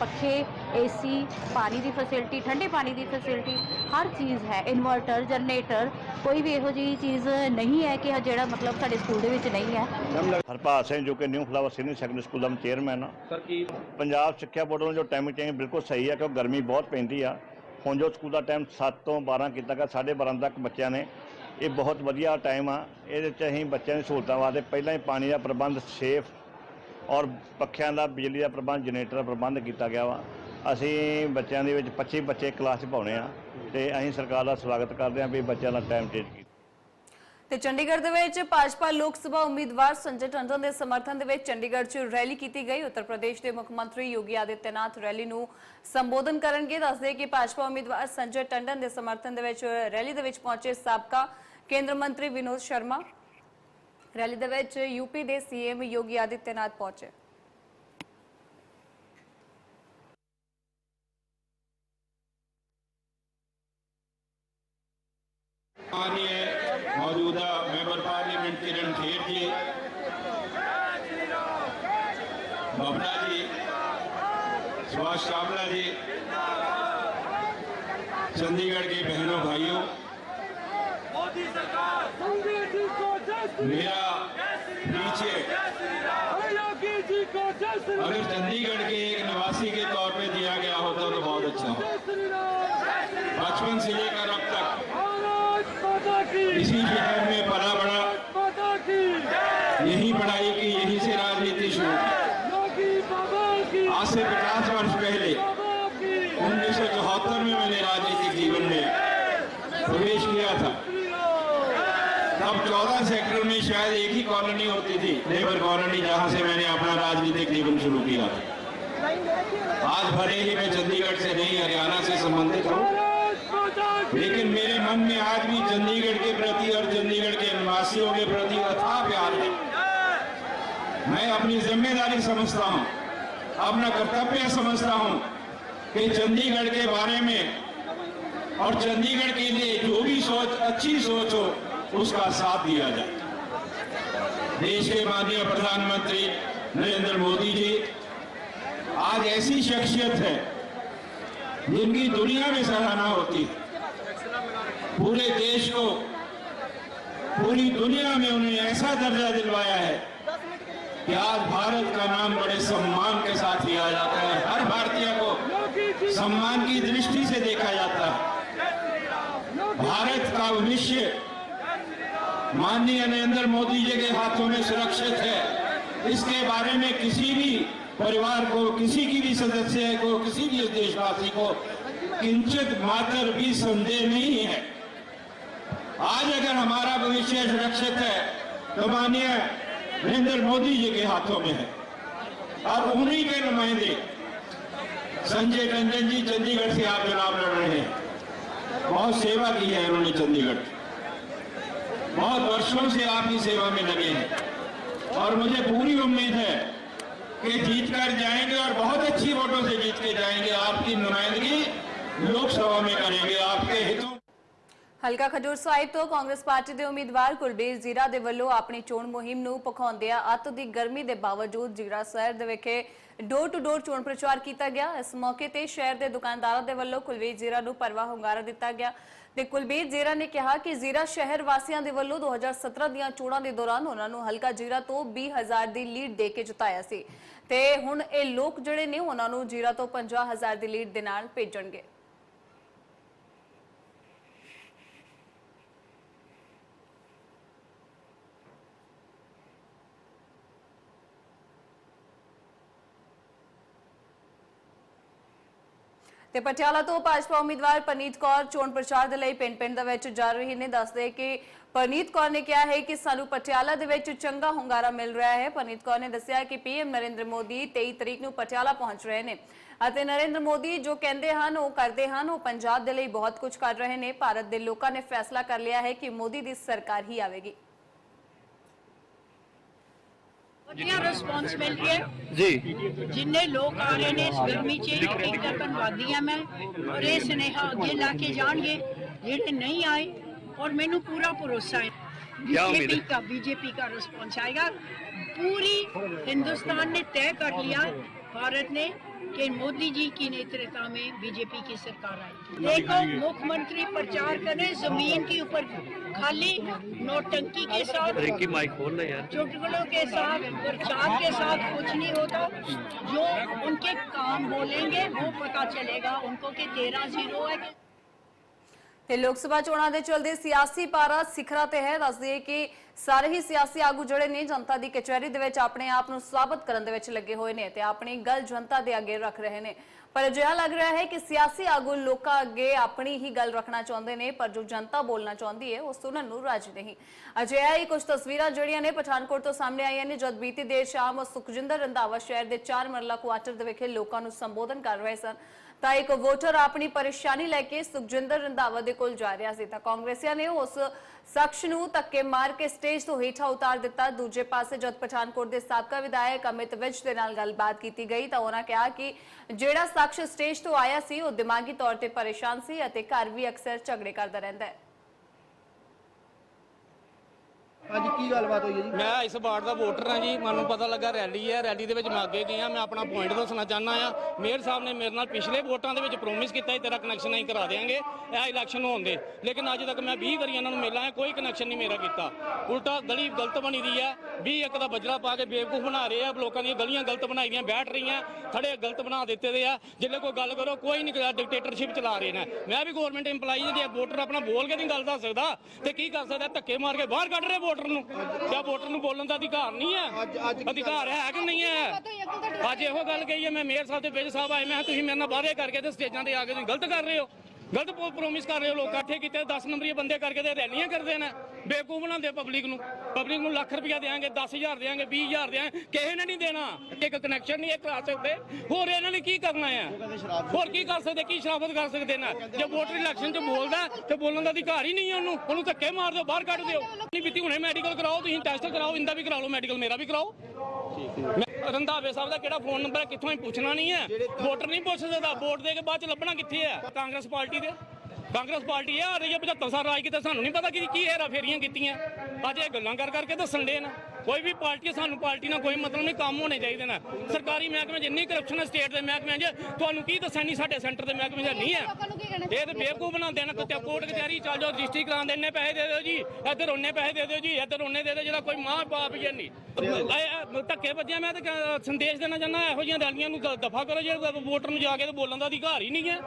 ਪੱਖੇ ਏਸੀ ਪਾਣੀ ਦੀ ਫੈਸਿਲਿਟੀ ਠੰਡੇ ਪਾਣੀ ਦੀ ਫੈਸਿਲਿਟੀ ਹਰ ਚੀਜ਼ ਹੈ। ਇਨਵਰਟਰ ਜਨਰੇਟਰ ਕੋਈ ਵੀ ਇਹੋ ਜਿਹੀ ਚੀਜ਼ ਨਹੀਂ ਹੈ ਕਿ ਜਿਹੜਾ ਮਤਲਬ ਸਾਡੇ ਸਕੂਲ ਦੇ ਵਿੱਚ ਨਹੀਂ ਹੈ। ਹਰਪਾਲ ਸਿੰਘ ਜੋ ਕਿ new flower senior secondary school ਦਾ ਚੇਅਰਮੈਨ ਆ। ਸਰ ਕੀ ਪੰਜਾਬ ਸਿੱਖਿਆ ਬੋਰਡ ਵੱਲੋਂ ਜੋ ਟਾਈਮਿੰਗ ਚੇਂਜ ਬਿਲਕੁਲ ਸਹੀ ਹੈ ਕਿਉਂਕਿ ਗਰਮੀ ਬਹੁਤ ਪੈਂਦੀ ਆ। ਹੁਣ ਜੋ ਸਕੂਲ ਦਾ ਟਾਈਮ 7 ਤੋਂ 12 ਕੀਤਾ ਗਿਆ 12:30 ਤੱਕ ਬੱਚਿਆਂ ਨੇ। ਇਹ ਬਹੁਤ ਵਧੀਆ ਟਾਈਮ ਆ। ਇਹਦੇ 'ਚ ਅਸੀਂ ਬੱਚਿਆਂ ਦੀ ਸਹੂਲਤਾਂ ਵਾਸਤੇ ਪਹਿਲਾਂ ਹੀ ਪਾਣੀ ਦਾ ਪ੍ਰਬੰਧ ਸੇਫ ਔਰ ਪੱਖਿਆਂ ਦਾ ਬਿਜਲੀ ਦਾ ਪ੍ਰਬੰਧ ਜਨਰੇਟਰ ਦਾ ਪ੍ਰਬੰਧ ਕੀਤਾ ਗਿਆ ਵਾ। ਅਸੀਂ ਬੱਚਿਆਂ ਦੇ ਵਿੱਚ 25 ਬੱਚੇ ਕਲਾਸ 'ਚ ਪਾਉਣੇ ਆ ਤੇ ਅਸੀਂ ਸਰਕਾਰ ਦਾ ਸਵਾਗਤ ਕਰਦੇ ਹਾਂ ਵੀ ਬੱਚਿਆਂ ਦਾ ਟਾਈਮ ਚੇਂਜ ਕੀਤਾ ਤੇ ਚੰਡੀਗੜ੍ਹ ਦੇ ਵਿੱਚ ਭਾਜਪਾ ਲੋਕ ਸਭਾ ਉਮੀਦਵਾਰ ਸੰਜੇ ਟੰਡਨ ਦੇ ਸਮਰਥਨ ਦੇ ਵਿੱਚ ਚੰਡੀਗੜ੍ਹ 'ਚ ਰੈਲੀ ਕੀਤੀ ਗਈ। ਉੱਤਰ ਪ੍ਰਦੇਸ਼ ਦੇ ਮੁੱਖ ਮੰਤਰੀ ਯੋਗੀ ਆਦਿੱਤਿਆਨਾਥ ਰੈਲੀ ਨੂੰ ਸੰਬੋਧਨ ਕਰਨਗੇ। ਦੱਸਦੇ ਕਿ ਭਾਜਪਾ ਉਮੀਦਵਾਰ ਸੰਜੇ ਟੰਡਨ ਦੇ ਸਮਰਥਨ ਦੇ ਵਿੱਚ ਰੈਲੀ ਦੇ ਵਿੱਚ ਪਹੁੰਚੇ ਸਾਬਕਾ ਕੇਂਦਰ ਮੰਤਰੀ ਵਿਨੋਦ ਸ਼ਰਮਾ। ਰੈਲੀ ਦੇ ਵਿੱਚ ਯੂਪੀ ਦੇ ਸੀਐਮ ਯੋਗੀ ਆਦਿੱਤਿਆਨਾਥ ਪਹੁੰਚੇ। माननीय मौजूदा मेंबर पार्लियामेंट किरण खेर जी बबना जी, सुभाष चावला जी, चंडीगढ़ के बहनों भाइयों। मोदी सरकार मेरा पीछे अगर चंडीगढ़ के एक निवासी के तौर पे दिया गया होता तो बहुत अच्छा बचपन से लेकर अब तक इसी शहर में पला बड़ा यही पढ़ाई की, यही से राजनीति शुरू। आज से पचास वर्ष पहले, उन्नीस सौ चौहत्तर में मैंने राजनीतिक जीवन में प्रवेश किया था। तब चौदह सेक्टर में शायद एक ही कॉलोनी होती थी, लेबर कॉलोनी, जहाँ से मैंने अपना राजनीतिक जीवन शुरू किया था। आज भले ही मैं चंडीगढ़ से नहीं, हरियाणा से संबंधित हूँ लेकिन मेरे मन में आज भी चंडीगढ़ के प्रति और चंडीगढ़ के निवासियों के प्रति अथा प्यार है। मैं अपनी ज़िम्मेदारी समझता हूँ, अपना कर्तव्य समझता हूँ कि चंडीगढ़ के बारे में और चंडीगढ़ के लिए जो भी सोच, अच्छी सोच हो, उसका साथ दिया जाए। देश के माननीय प्रधानमंत्री नरेंद्र मोदी जी, आज ऐसी शख्सियत है जिनकी दुनिया में सराहना होती है। पूरे देश को, पूरी दुनिया में उन्हें ऐसा दर्जा दिलवाया है कि आज भारत का नाम बड़े सम्मान के साथ लिया जाता है। हर भारतीय को सम्मान की दृष्टि से देखा जाता है। भारत का भविष्य माननीय नरेंद्र मोदी जी के हाथों में सुरक्षित है। इसके बारे में किसी भी परिवार को, किसी की भी सदस्य को, किसी भी देशवासी को किंचित मात्र भी संदेह नहीं है। आज अगर हमारा भविष्य सुरक्षित है तो माननीय नरेंद्र मोदी जी के हाथों में है। और उन्हीं के नुमाइंदे संजय रंजन जी चंडीगढ़ से आप चुनाव लड़ रहे हैं। बहुत सेवा की है उन्होंने चंडीगढ़। बहुत वर्षों से आपकी सेवा में लगे हैं। और मुझे पूरी उम्मीद है कि जीत कर जाएँगे और बहुत अच्छी वोटों से जीत के जाएँगे। आपकी नुमाइंदगी लोकसभा में करेंगे, आपके हितों ਹਲਕਾ ਖਜੂਰ ਸਾਹਿਬ ਤੋਂ ਕਾਂਗਰਸ ਪਾਰਟੀ ਦੇ ਉਮੀਦਵਾਰ ਕੁਲਬੀਰ ਜ਼ੀਰਾ ਦੇ ਵੱਲੋਂ ਆਪਣੀ ਚੋਣ ਮੁਹਿੰਮ ਨੂੰ ਪਖਾਉਂਦਿਆਂ ਅੱਤ ਦੀ ਗਰਮੀ ਦੇ ਬਾਵਜੂਦ ਜ਼ੀਰਾ ਸ਼ਹਿਰ ਦੇ ਵਿਖੇ ਡੋਰ ਟੂ ਡੋਰ ਚੋਣ ਪ੍ਰਚਾਰ ਕੀਤਾ ਗਿਆ। ਇਸ ਮੌਕੇ ਤੇ ਸ਼ਹਿਰ ਦੇ ਦੁਕਾਨਦਾਰਾਂ ਦੇ ਵੱਲੋਂ ਕੁਲਬੀਰ ਜ਼ੀਰਾ ਨੂੰ ਪਰਵਾ ਹੁੰਗਾਰਾ ਦਿੱਤਾ ਗਿਆ ਤੇ ਕੁਲਬੀਰ ਜ਼ੀਰਾ ਨੇ ਕਿਹਾ ਕਿ ਜ਼ੀਰਾ ਸ਼ਹਿਰ ਵਾਸੀਆਂ ਦੇ ਵੱਲੋਂ 2017 ਦੀਆਂ ਚੋਣਾਂ ਦੇ ਦੌਰਾਨ ਉਹਨਾਂ ਨੂੰ ਹਲਕਾ ਜ਼ੀਰਾ ਤੋਂ 20000 ਦੀ ਲੀਡ ਦੇ ਕੇ ਜਿਤਾਇਆ ਸੀ। ਤੇ ਹੁਣ ਇਹ ਲੋਕ ਜਿਹੜੇ ਨੇ ਉਹਨਾਂ ਨੂੰ ਜ਼ੀਰਾ ਤੋਂ 50000 ਦੀ ਲੀਡ ਦੇ ਨਾਲ ਭੇਜਣਗੇ। ਤੇ ਪਟਿਆਲਾ ਤੋਂ ਭਾਜਪਾ ਉਮੀਦਵਾਰ ਪਨੀਤ ਕੌਰ ਚੋਣ ਪ੍ਰਚਾਰ ਦੇ ਲਈ ਪਿੰਡ-ਪਿੰਡ ਦੇ ਵਿੱਚ ਜਾ ਰਹੇ ਨੇ। ਦੱਸਦੇ ਕਿ ਪਨੀਤ ਕੌਰ ਨੇ ਕਿਹਾ ਹੈ ਕਿ ਸਾਨੂੰ ਪਟਿਆਲਾ ਦੇ ਵਿੱਚ ਚੰਗਾ ਹੁੰਗਾਰਾ ਮਿਲ ਰਿਹਾ ਹੈ। ਪਨੀਤ ਕੌਰ ਨੇ ਦੱਸਿਆ ਕਿ ਪੀਐਮ ਨਰਿੰਦਰ ਮੋਦੀ 23 ਤਰੀਕ ਨੂੰ ਪਟਿਆਲਾ ਪਹੁੰਚ ਰਹੇ ਨੇ ਅਤੇ ਨਰਿੰਦਰ ਮੋਦੀ ਜੋ ਕਹਿੰਦੇ ਹਨ, ਉਹ ਕਰਦੇ ਹਨ। ਉਹ ਪੰਜਾਬ ਦੇ ਲਈ ਬਹੁਤ ਕੁਝ ਕਰ ਰਹੇ ਨੇ। ਭਾਰਤ ਦੇ ਲੋਕਾਂ ਨੇ ਫੈਸਲਾ ਕਰ ਲਿਆ ਹੈ ਕਿ ਮੋਦੀ ਦੀ ਸਰਕਾਰ ਹੀ ਆਵੇਗੀ। ਵਧੀਆ ਰਿਸਪੌਂਸ ਮਿਲ ਰਿਹਾ ਹੈ ਜੀ ਜਿੰਨੇ ਲੋਕ ਆ ਰਹੇ ਨੇ ਇਸ ਗਰਮੀ 'ਚ ਇੱਕ ਤਾਂ ਧੰਨਵਾਦੀ ਹਾਂ ਮੈਂ ਔਰ ਇਹ ਸੁਨੇਹਾ ਅੱਗੇ ਲਾ ਕੇ ਜਾਣਗੇ ਜਿਹੜੇ ਨਹੀਂ ਆਏ और मैंू पूरा भरोसा है बीजेपी का बीजेपी का रिस्पॉन्स आएगा पूरी हिंदुस्तान ने तय कर लिया भारत ने कि मोदी जी की नेतृत्व में बीजेपी की सरकार आई देखो मुख्यमंत्री प्रचार करें ज़मीन के ऊपर खाली नोटंकी के साथ माइक खोल यार। चुटकुलों के साथ प्रचार के साथ कुछ नहीं होता। जो उनके काम बोलेंगे वो पता चलेगा उनको कि तेरह ज़ीरो है। ਤੇ ਲੋਕ ਸਭਾ ਚੋਣਾਂ ਦੇ ਚਲਦੇ ਸਿਆਸੀ ਪਾਰਾ ਸਿਖਰਾਂ ਤੇ ਹੈ। ਦੱਸ ਕਿ ਸਾਰੇ ਹੀ ਸਿਆਸੀ ਆਗੂ ਜਿਹੜੇ ਨੇ, ਜਨਤਾ ਦੀ ਕਚਹਿਰੀ ਦੇ ਵਿੱਚ ਆਪਣੇ ਆਪ ਨੂੰ ਸਾਬਤ ਕਰਨ ਦੇ ਵਿੱਚ ਲੱਗੇ ਹੋਏ ਨੇ ਤੇ ਆਪਣੀ ਗੱਲ ਜਨਤਾ ਦੇ ਅੱਗੇ ਰੱਖ ਰਹੇ ਨੇ। ਪਰ ਅਜਿਹਾ ਲੱਗ ਰਿਹਾ ਹੈ ਕਿ ਸਿਆਸੀ ਆਗੂ ਲੋਕਾਂ ਅੱਗੇ ਆਪਣੀ ਹੀ ਗੱਲ ਰੱਖਣਾ ਚਾਹੁੰਦੇ ਨੇ, ਪਰ ਜੋ ਜਨਤਾ ਬੋਲਣਾ ਚਾਹੁੰਦੀ ਹੈ ਉਹ ਸੁਣਨ ਨੂੰ ਰਾਜੀ ਨਹੀਂ। ਅਜਿਹਾ ਹੀ ਕੁਝ ਤਸਵੀਰਾਂ ਜਿਹੜੀਆਂ ਨੇ ਪਠਾਨਕੋਟ ਤੋਂ ਸਾਹਮਣੇ ਆਈਆਂ ਨੇ। ਜਦ ਬੀਤੀ ਦੇਰ ਸ਼ਾਮ ਸੁਖਜਿੰਦਰ ਰੰਧਾਵਾ ਸ਼ਹਿਰ ਦੇ ਚਾਰ ਮਰਲਾ ਕੁਆਟਰ ਦੇ ਵਿਖੇ ਲੋਕਾਂ ਨੂੰ ਸੰਬੋਧਨ ਕਰ ਰਹੇ ਸਨ। ਤਾਂ ਇੱਕ ਵੋਟਰ ਆਪਣੀ ਪਰੇਸ਼ਾਨੀ ਲੈ ਕੇ ਸੁਖਜਿੰਦਰ ਰੰਧਾਵਾ ਦੇ ਕੋਲ ਜਾ ਰਿਹਾ ਸੀ। ਤਾਂ ਕਾਂਗਰਸੀਆਂ ਨੇ ਉਸ ਸ਼ਖਸ ਨੂੰ ਧੱਕੇ ਮਾਰ ਕੇ ਸਟੇਜ ਤੋਂ ਹੇਠਾਂ ਉਤਾਰ ਦਿੱਤਾ। ਦੂਜੇ ਪਾਸੇ ਜਦ ਪਠਾਨਕੋਟ ਦੇ ਸਾਬਕਾ ਵਿਧਾਇਕ ਅਮਿਤ ਵਿਜ ਦੇ ਨਾਲ ਗੱਲਬਾਤ ਕੀਤੀ ਗਈ ਤਾਂ ਉਹਨਾਂ ਕਿਹਾ ਕਿ ਜਿਹੜਾ ਸ਼ਖਸ ਸਟੇਜ ਤੋਂ ਆਇਆ ਸੀ, ਉਹ ਦਿਮਾਗੀ ਤੌਰ ਤੇ ਪਰੇਸ਼ਾਨ ਸੀ ਅਤੇ ਘਰ ਵੀ ਅਕਸਰ ਝਗੜੇ ਕਰਦਾ ਰਹਿੰਦਾ ਹੈ। ਅੱਜ ਕੀ ਗੱਲਬਾਤ ਹੋਈ ਹੈ ਜੀ? ਮੈਂ ਇਸ ਵਾਰਡ ਦਾ ਵੋਟਰ ਹਾਂ ਜੀ, ਮੈਨੂੰ ਪਤਾ ਲੱਗਾ ਰੈਲੀ ਹੈ, ਰੈਲੀ ਦੇ ਵਿੱਚ ਮੈਂ ਅੱਗੇ ਗਿਆ, ਮੈਂ ਆਪਣਾ ਪੁਆਇੰਟ ਦੱਸਣਾ ਚਾਹੁੰਦਾ ਆ ਮੇਅਰ ਸਾਹਿਬ ਨੇ ਮੇਰੇ ਨਾਲ ਪਿਛਲੇ ਵੋਟਾਂ ਦੇ ਵਿੱਚ ਪ੍ਰੋਮਿਸ ਕੀਤਾ ਸੀ, ਤੇਰਾ ਕਨੈਕਸ਼ਨ ਅਸੀਂ ਕਰਾ ਦੇਵਾਂਗੇ ਇਹ ਇਲੈਕਸ਼ਨ ਹੋਣ ਦੇ। ਲੇਕਿਨ ਅੱਜ ਤੱਕ ਮੈਂ 20 ਵਾਰੀ ਇਹਨਾਂ ਨੂੰ ਮਿਲਾਂ ਕੋਈ ਕਨੈਕਸ਼ਨ ਨਹੀਂ ਮੇਰਾ ਕੀਤਾ। ਉਲਟਾ ਗਲੀ ਗਲਤ ਬਣੀ ਦੀ ਹੈ 20 ਇੱਕ ਦਾ ਬਜਰਾ ਪਾ ਕੇ ਬੇਵਕੂਫ ਬਣਾ ਰਹੇ ਆ, ਲੋਕਾਂ ਦੀਆਂ ਗਲੀਆਂ ਗਲਤ ਬਣਾਈ ਦੀਆਂ, ਬੈਠ ਰਹੀਆਂ ਥੜੇ ਗਲਤ ਬਣਾ ਦਿੱਤੇ ਦੇ ਆ। ਜਿੱਲੇ ਕੋਈ ਗੱਲ ਕਰੋ, ਕੋਈ ਨਹੀਂ ਡਿਕਟੇਟਰਸ਼ਿਪ ਚਲਾ ਰਹੇ ਨੇ। ਮੈਂ ਵੀ ਗਵਰਨਮੈਂਟ EMPLOYEE ਜੇ ਵੋਟਰ ਆਪਣਾ ਬੋਲ ਕੇ ਨਹੀਂ ਗੱਲ ਦੱਸ ਸਕਦਾ, ਤੇ ਕੀ ਕਰ ਸਕਦਾ, ਧੱਕੇ ਮਾਰ ਕੇ ਬਾਹਰ ਕੱਢ ਰਹੇ ਵੋਟਰ। ਨੂੰ। ਤੇ ਵੋਟਰ ਨੂੰ ਬੋਲਣ ਦਾ ਅਧਿਕਾਰ ਨਹੀਂ ਹੈ? ਅਧਿਕਾਰ ਹੈ ਕਿ ਨਹੀਂ ਹੈ? ਅੱਜ ਇਹੋ ਗੱਲ ਕਹੀ ਹੈ ਮੈਂ ਮੇਅਰ ਸਾਹਿਬ ਤੇ ਵਿਜ ਸਾਹਿਬ ਆਏ ਮੈਂ ਕਿਹਾ ਤੁਸੀਂ ਮੇਰੇ ਨਾਲ ਵਾਅਦੇ ਕਰਕੇ ਤੇ ਸਟੇਜਾਂ ਤੇ ਆ ਕੇ ਤੁਸੀਂ ਗਲਤ ਕਰ ਰਹੇ ਹੋ। ਗਲਤ ਪ੍ਰੋਮਿਸ ਕਰ ਰਹੇ ਹੋ ਲੋਕ ਇਕੱਠੇ ਕੀਤੇ 10 ਨੰਬਰੀ ਬੰਦੇ ਕਰਕੇ ਤੇ ਰੈਲੀਆਂ ਕਰਦੇ ਨੇ ਬੇਵਕੂਫ ਬਣਾਉਂਦੇ ਪਬਲਿਕ ਨੂੰ। ਪਬਲਿਕ ਨੂੰ ਲੱਖ ਰੁਪਇਆ ਦੇਾਂਗੇ 10000 ਦੇਾਂਗੇ 20000 ਦੇਾਂਗੇ ਕਿਸੇ ਨੇ ਨਹੀਂ ਦੇਣਾ। ਇੱਕ ਕਨੈਕਸ਼ਨ ਨਹੀਂ ਇਹ ਕਰਾ ਸਕਦੇ। ਹੋਰ ਇਹਨਾਂ ਨੇ ਕੀ ਕਰਨਾ ਹੈ ਹੋਰ ਕੀ ਕਰ ਸਕਦੇ ਕੀ ਸ਼ਰਾਬਤ ਕਰ ਸਕਦੇ ਨੇ? ਜੇ ਵੋਟਰ ਇਲੈਕਸ਼ਨ 'ਚ ਬੋਲਦਾ ਤੇ ਬੋਲਣ ਦਾ ਅਧਿਕਾਰ ਹੀ ਨਹੀਂ ਹੈ ਉਹਨੂੰ। ਉਹਨੂੰ ਧੱਕੇ ਮਾਰ ਦਿਓ ਬਾਹਰ ਕੱਢ ਦਿਓ। ਨਹੀਂ ਬੀਤੀ ਹੁਣੇ ਮੈਡੀਕਲ ਕਰਾਓ ਤੁਸੀਂ ਟੈਸਟ ਕਰਾਓ ਇੰਦਾ ਵੀ ਕਰਾ ਲਓ ਮੈਡੀਕਲ ਮੇਰਾ ਵੀ ਕਰਾਓ। ਮੈਂ- ਰੰਧਾਵੇ ਸਾਹਿਬ ਦਾ ਕਿਹੜਾ ਫੋਨ ਨੰਬਰ ਹੈ? ਕਿੱਥੋਂ ਹੀ ਪੁੱਛਣਾ ਨਹੀਂ ਹੈ। ਵੋਟਰ ਨਹੀਂ ਪੁੱਛ ਸਕਦਾ ਵੋਟ ਦੇ ਕੇ ਬਾਅਦ ਚ ਲੱਭਣਾ ਕਿੱਥੇ ਹੈ? ਕਾਂਗਰਸ ਪਾਰਟੀ ਦੇ। ਕਾਂਗਰਸ ਪਾਰਟੀ ਇਹ ਆ ਰਹੀ ਹੈ 75 ਸਾਲ ਰਾਜ ਕੀਤਾ ਸਾਨੂੰ ਨਹੀਂ ਪਤਾ ਕਿ ਕੀ ਹੈਰਾ ਫੇਰੀਆਂ ਕੀਤੀਆਂ। ਅੱਜ ਇਹ ਗੱਲਾਂ ਕਰ ਕਰਕੇ ਦੱਸਣ ਦੇ ਨਾ ਕੋਈ ਵੀ ਪਾਰਟੀ ਸਾਨੂੰ ਪਾਰਟੀ ਨਾਲ ਕੋਈ ਮਤਲਬ ਨਹੀਂ ਕੰਮ ਹੋਣੇ ਚਾਹੀਦੇ ਨੇ। ਸਰਕਾਰੀ ਮਹਿਕਮੇ ਜਿੰਨੀ ਕਰਪਸ਼ਨ ਹੈ ਸਟੇਟ ਦੇ ਮਹਿਕਮਿਆਂ 'ਚ ਤੁਹਾਨੂੰ ਕੀ ਦੱਸਣ ਨਹੀਂ ਸਾਡੇ ਸੈਂਟਰ ਦੇ ਮਹਿਕਮੇ 'ਚ ਨਹੀਂ ਹੈ। ਇਹ ਤੇ ਬੇਵਕੂਫ ਬਣਾਉਂਦੇ ਨੇ ਕਿਤੇ ਕੋਰਟ ਕਚਹਿਰੀ ਚੱਲ ਜਾਓ ਰਜਿਸਟਰੀ ਕਰਾਉਣ ਦੇ ਇੰਨੇ ਪੈਸੇ ਦੇ ਦਿਓ ਜੀ ਇੱਧਰ ਉਹਨੇ ਪੈਸੇ ਦੇ ਦਿਓ ਜੀ ਇੱਧਰ ਉਹਨੇ ਦੇ ਦਿਓ ਜਿਹੜਾ ਕੋਈ ਮਾਂ ਬਾਪ ਹੀ ਨਹੀਂ। ਧੱਕੇ ਵੱਜਿਆ ਮੈਂ ਤਾਂ ਸੰਦੇਸ਼ ਦੇਣਾ ਚਾਹੁੰਦਾ ਇਹੋ ਜਿਹੀਆਂ ਰੈਲੀਆਂ ਨੂੰ ਦਫਾ ਕਰੋ ਜੇ ਵੋਟਰ ਨੂੰ ਜਾ ਕੇ ਤੇ ਬੋਲਣ ਦਾ ਅਧਿਕਾਰ ਹੀ ਨਹੀਂ ਹੈ।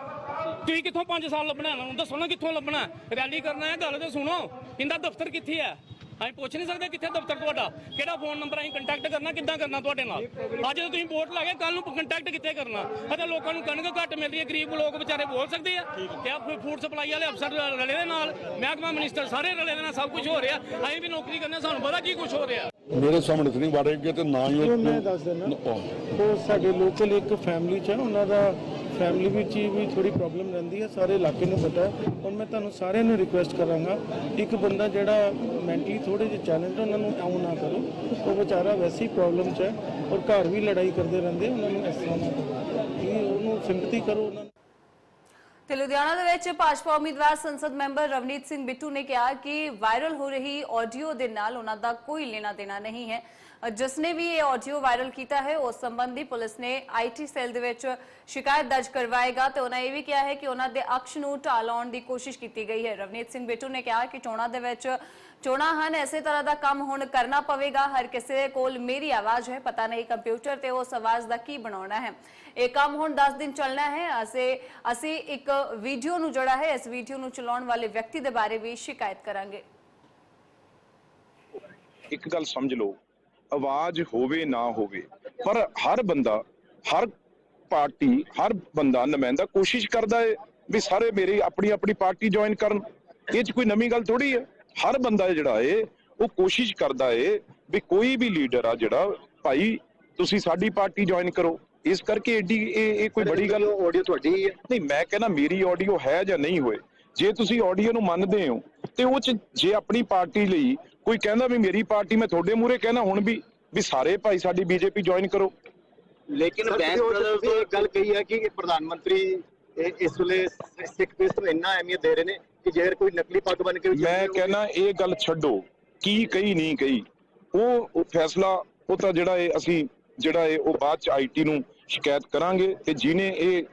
ਤੁਸੀਂ ਕਿੱਥੋਂ 5 ਸਾਲ ਲੱਭਣਾ? ਇਹਨਾਂ ਨੂੰ ਦੱਸੋ ਨਾ ਕਿੱਥੋਂ ਲੱਭਣਾ? ਰੈਲੀ ਕਰਨਾ ਹੈ, ਗੱਲ ਤੇ ਸੁਣੋ। ਇਹਦਾ ਦਫ਼ਤਰ ਕਿੱਥੇ ਹੈ? ਅਸੀਂ ਪੁੱਛ ਨਹੀਂ ਸਕਦੇ ਕਿੱਥੇ ਦਫ਼ਤਰ ਤੁਹਾਡਾ। ਕਿਹੜਾ ਫੋਨ ਨੰਬਰ ਅਸੀਂ ਕੰਟੈਕਟ ਕਰਨਾ, ਕਿੱਦਾਂ ਕਰਨਾ ਤੁਹਾਡੇ ਨਾਲ? ਅੱਜ ਜਦੋਂ ਤੁਸੀਂ ਵੋਟ ਲਾ ਕੇ ਕੱਲ ਨੂੰ ਕੰਟੈਕਟ ਕਿੱਥੇ ਕਰਨਾ? ਅਤੇ ਲੋਕਾਂ ਨੂੰ ਕਣਕ ਘੱਟ ਮਿਲ ਰਹੀ ਹੈ, ਗਰੀਬ ਲੋਕ ਵਿਚਾਰੇ ਬੋਲ ਸਕਦੇ ਆ। ਤੇ ਆ ਫੂਡ ਸਪਲਾਈ ਵਾਲੇ ਅਫਸਰ ਰਲੇ ਦੇ ਨਾਲ? ਮਹਿਕਮਾ ਮਿਨਿਸਟਰ ਸਾਰੇ ਰਲੇ ਦੇ ਨਾਲ ਸਭ ਕੁਝ ਹੋ ਰਿਹਾ। ਅਸੀਂ ਵੀ ਨੌਕਰੀ ਕਰਨੇ ਸਾਨੂੰ ਪਤਾ ਕੀ ਕੁਝ ਹੋ ਰਿਹਾ। ਮੇਰੇ ਸਾਹਮਣੇ ਤਾਂ ਨਹੀਂ ਵਾੜੇਗੇ ਤੇ ਨਾ ਹੀ ਉਹ ਮੈਂ ਦੱਸ ਦਿੰਦਾ ਉਹ- ਸਾਡੇ ਲੋਕਲ ਇੱਕ ਫੈਮਿਲੀ ਚ ਹੈ ਉਹਨਾਂ ਦਾ ਫੈਮਿਲੀ ਵਿੱਚ ਵੀ ਥੋੜੀ ਪ੍ਰੋਬਲਮ ਰਹਿੰਦੀ ਹੈ ਸਾਰੇ ਇਲਾਕੇ ਨੂੰ ਪਤਾ ਹੈ। ਔਰ ਮੈਂ ਤੁਹਾਨੂੰ ਸਾਰਿਆਂ ਨੂੰ ਰਿਕੁਐਸਟ ਕਰਾਂਗਾ ਇੱਕ ਬੰਦਾ ਜਿਹੜਾ ਮੈਂਟਲੀ ਥੋੜੇ ਜਿਹੇ ਚੈਲੰਜ ਉਹਨਾਂ ਨੂੰ ਆਉਂ ਨਾ ਕਰੋ। ਉਹ ਵਿਚਾਰਾ ਵੈਸੇ ਹੀ ਪ੍ਰੋਬਲਮ ਚ ਹੈ ਔਰ ਘਰ ਵੀ ਲੜਾਈ ਕਰਦੇ ਰਹਿੰਦੇ ਉਹਨਾਂ ਨੂੰ ਇਸ ਤਰ੍ਹਾਂ ਨਾ ਕਰੋ। ਇਹ ਉਹਨੂੰ ਸਿੰਪਥੀ ਕਰੋ ਉਹਨਾਂ ਨੂੰ। ਤੇ ਲੁਧਿਆਣਾ ਦੇ ਵਿੱਚ ਭਾਜਪਾ ਉਮੀਦਵਾਰ ਸੰਸਦ ਮੈਂਬਰ ਰਵਨੀਤ ਸਿੰਘ ਬਿੱਟੂ ਨੇ ਕਿਹਾ ਕਿ ਵਾਇਰਲ ਹੋ ਰਹੀ ਆਡੀਓ ਦੇ ਨਾਲ ਉਹਨਾਂ ਦਾ ਕੋਈ ਲੈਣਾ ਦੇਣਾ ਨਹੀਂ ਹੈ। ਜਿਸ ਨੇ ਵੀ ਇਹ ਆਡੀਓ ਵਾਇਰਲ ਕੀਤਾ ਹੈ, ਉਸ ਸੰਬੰਧੀ ਪੁਲਿਸ ਨੇ ਆਈਟੀ ਸੈੱਲ ਦੇ ਵਿੱਚ ਸ਼ਿਕਾਇਤ ਦਰਜ ਕਰਵਾਏਗਾ ਤੇ ਉਹਨਾਂ ਇਹ ਵੀ ਕਿਹਾ ਹੈ ਕਿ ਉਹਨਾਂ ਦੇ ਅਕਸ਼ ਨੂੰ ਢਾਲਾਉਣ ਦੀ ਕੋਸ਼ਿਸ਼ ਕੀਤੀ ਗਈ ਹੈ। ਰਵਨੀਤ ਸਿੰਘ ਬਿੱਟੂ ਨੇ ਕਿਹਾ ਕਿ ਚੋਣਾਂ ਦੇ ਵਿੱਚ ਚੋਣਾਂ ਹਨ, ਐਸੇ ਤਰ੍ਹਾਂ ਦਾ ਕੰਮ ਹੁਣ ਕਰਨਾ ਪਵੇਗਾ। ਹਰ ਕਿਸੇ ਕੋਲ ਮੇਰੀ ਆਵਾਜ਼ ਹੈ, ਪਤਾ ਨਹੀਂ ਕੰਪਿਊਟਰ ਤੇ ਉਸ ਆਵਾਜ਼ ਦਾ ਕੀ ਬਣਾਉਣਾ ਹੈ। ਇਹ ਕੰਮ ਹੁਣ 10 ਦਿਨ ਚੱਲਣਾ ਹੈ। ਅਸੀਂ ਅਸੀਂ ਇੱਕ ਵੀਡੀਓ ਨੂੰ ਜਿਹੜਾ ਹੈ, ਇਸ ਵੀਡੀਓ ਨੂੰ ਚਲਾਉਣ ਵਾਲੇ ਵਿਅਕਤੀ ਦੇ ਬਾਰੇ ਵੀ ਸ਼ਿਕਾਇਤ ਕਰਾਂਗੇ। ਇੱਕ ਗੱਲ ਸਮਝ ਲਓ, ਆਵਾਜ਼ ਹੋਵੇ ਨਾ ਹੋਵੇ, ਪਰ ਹਰ ਬੰਦਾ, ਹਰ ਪਾਰਟੀ, ਹਰ ਬੰਦਾ ਨੁਮਾਇੰਦਾ ਕੋਸ਼ਿਸ਼ ਕਰਦਾ ਹੈ ਵੀ ਸਾਰੇ ਮੇਰੀ ਆਪਣੀ ਆਪਣੀ ਪਾਰਟੀ ਜੁਆਇਨ ਕਰਨ। ਇਹ ਚ ਕੋਈ ਨਵੀਂ ਗੱਲ ਥੋੜੀ ਹੈ। ਹਰ ਬੰਦਾ ਜਿਹੜਾ ਏ ਉਹ ਕੋਸ਼ਿਸ਼ ਕਰਦਾ ਏ ਵੀ ਕੋਈ ਵੀ ਲੀਡਰ ਆ ਜਿਹੜਾ ਭਾਈ ਤੁਸੀਂ ਸਾਡੀ ਪਾਰਟੀ ਜੁਆਇਨ ਕਰੋ। ਇਸ ਕਰਕੇ ਏਡੀ ਇਹ ਇਹ ਕੋਈ ਬੜੀ ਗੱਲ ਆਡੀਓ ਤੁਹਾਡੀ ਹੈ ਨਹੀਂ ਮੈਂ ਕਹਿੰਦਾ ਮੇਰੀ ਆਡੀਓ ਹੈ ਜਾਂ ਨਹੀਂ ਹੋਏ। ਜੇ ਤੁਸੀਂ ਆਡੀਓ ਨੂੰ ਮੰਨਦੇ ਹੋ ਤੇ ਉਹ ਚ ਜੇ ਆਪਣੀ ਪਾਰਟੀ ਲਈ ਕੋਈ ਕਹਿੰਦਾ ਵੀ ਮੇਰੀ ਪਾਰਟੀ ਮੈਂ ਤੁਹਾਡੇ ਮੂਹਰੇ ਕਹਿਣਾ ਹੁਣ ਵੀ ਵੀ ਸਾਰੇ ਭਾਈ ਸਾਡੀ ਬੀਜੇਪੀ ਜੁਆਇਨ ਕਰੋ। ਲੇਕਿਨ ਬੈਂਸ ਬ੍ਰਦਰਸ ਨੇ ਇੱਕ ਗੱਲ ਕਹੀ ਹੈ ਕਿ ਪ੍ਰਧਾਨ ਮੰਤਰੀ ਇਹ ਇਸ ਵੇਲੇ ਸਿੱਖ ਦੇਸ਼ ਨੂੰ ਇੰਨਾ ਅਹਿਮੀਅਤ ਦੇ ਰਹੇ ਨੇ ਕਿ ਜੇਕਰ ਕੋਈ ਨਕਲੀ ਪੱਗ ਬਣ ਕੇ ਮੈਂ ਕਹਿੰਦਾ ਇਹ ਗੱਲ ਛੱਡੋ। ਕੀ ਕਹੀ ਨਹੀਂ ਕਹੀ। ਉਹ ਉਹ ਫੈਸਲਾ ਉਹ ਤਾਂ ਜਿਹੜਾ ਇਹ ਅਸੀਂ ਜਿਹੜਾ ਇਹ ਉਹ ਬਾਅਦ ਚ ਆਈਟੀ ਨੂੰ ਸ਼ਿਕਾਇਤ ਕਰਾਂਗੇ ਤੇ ਜਿਹਨੇ ਇਹ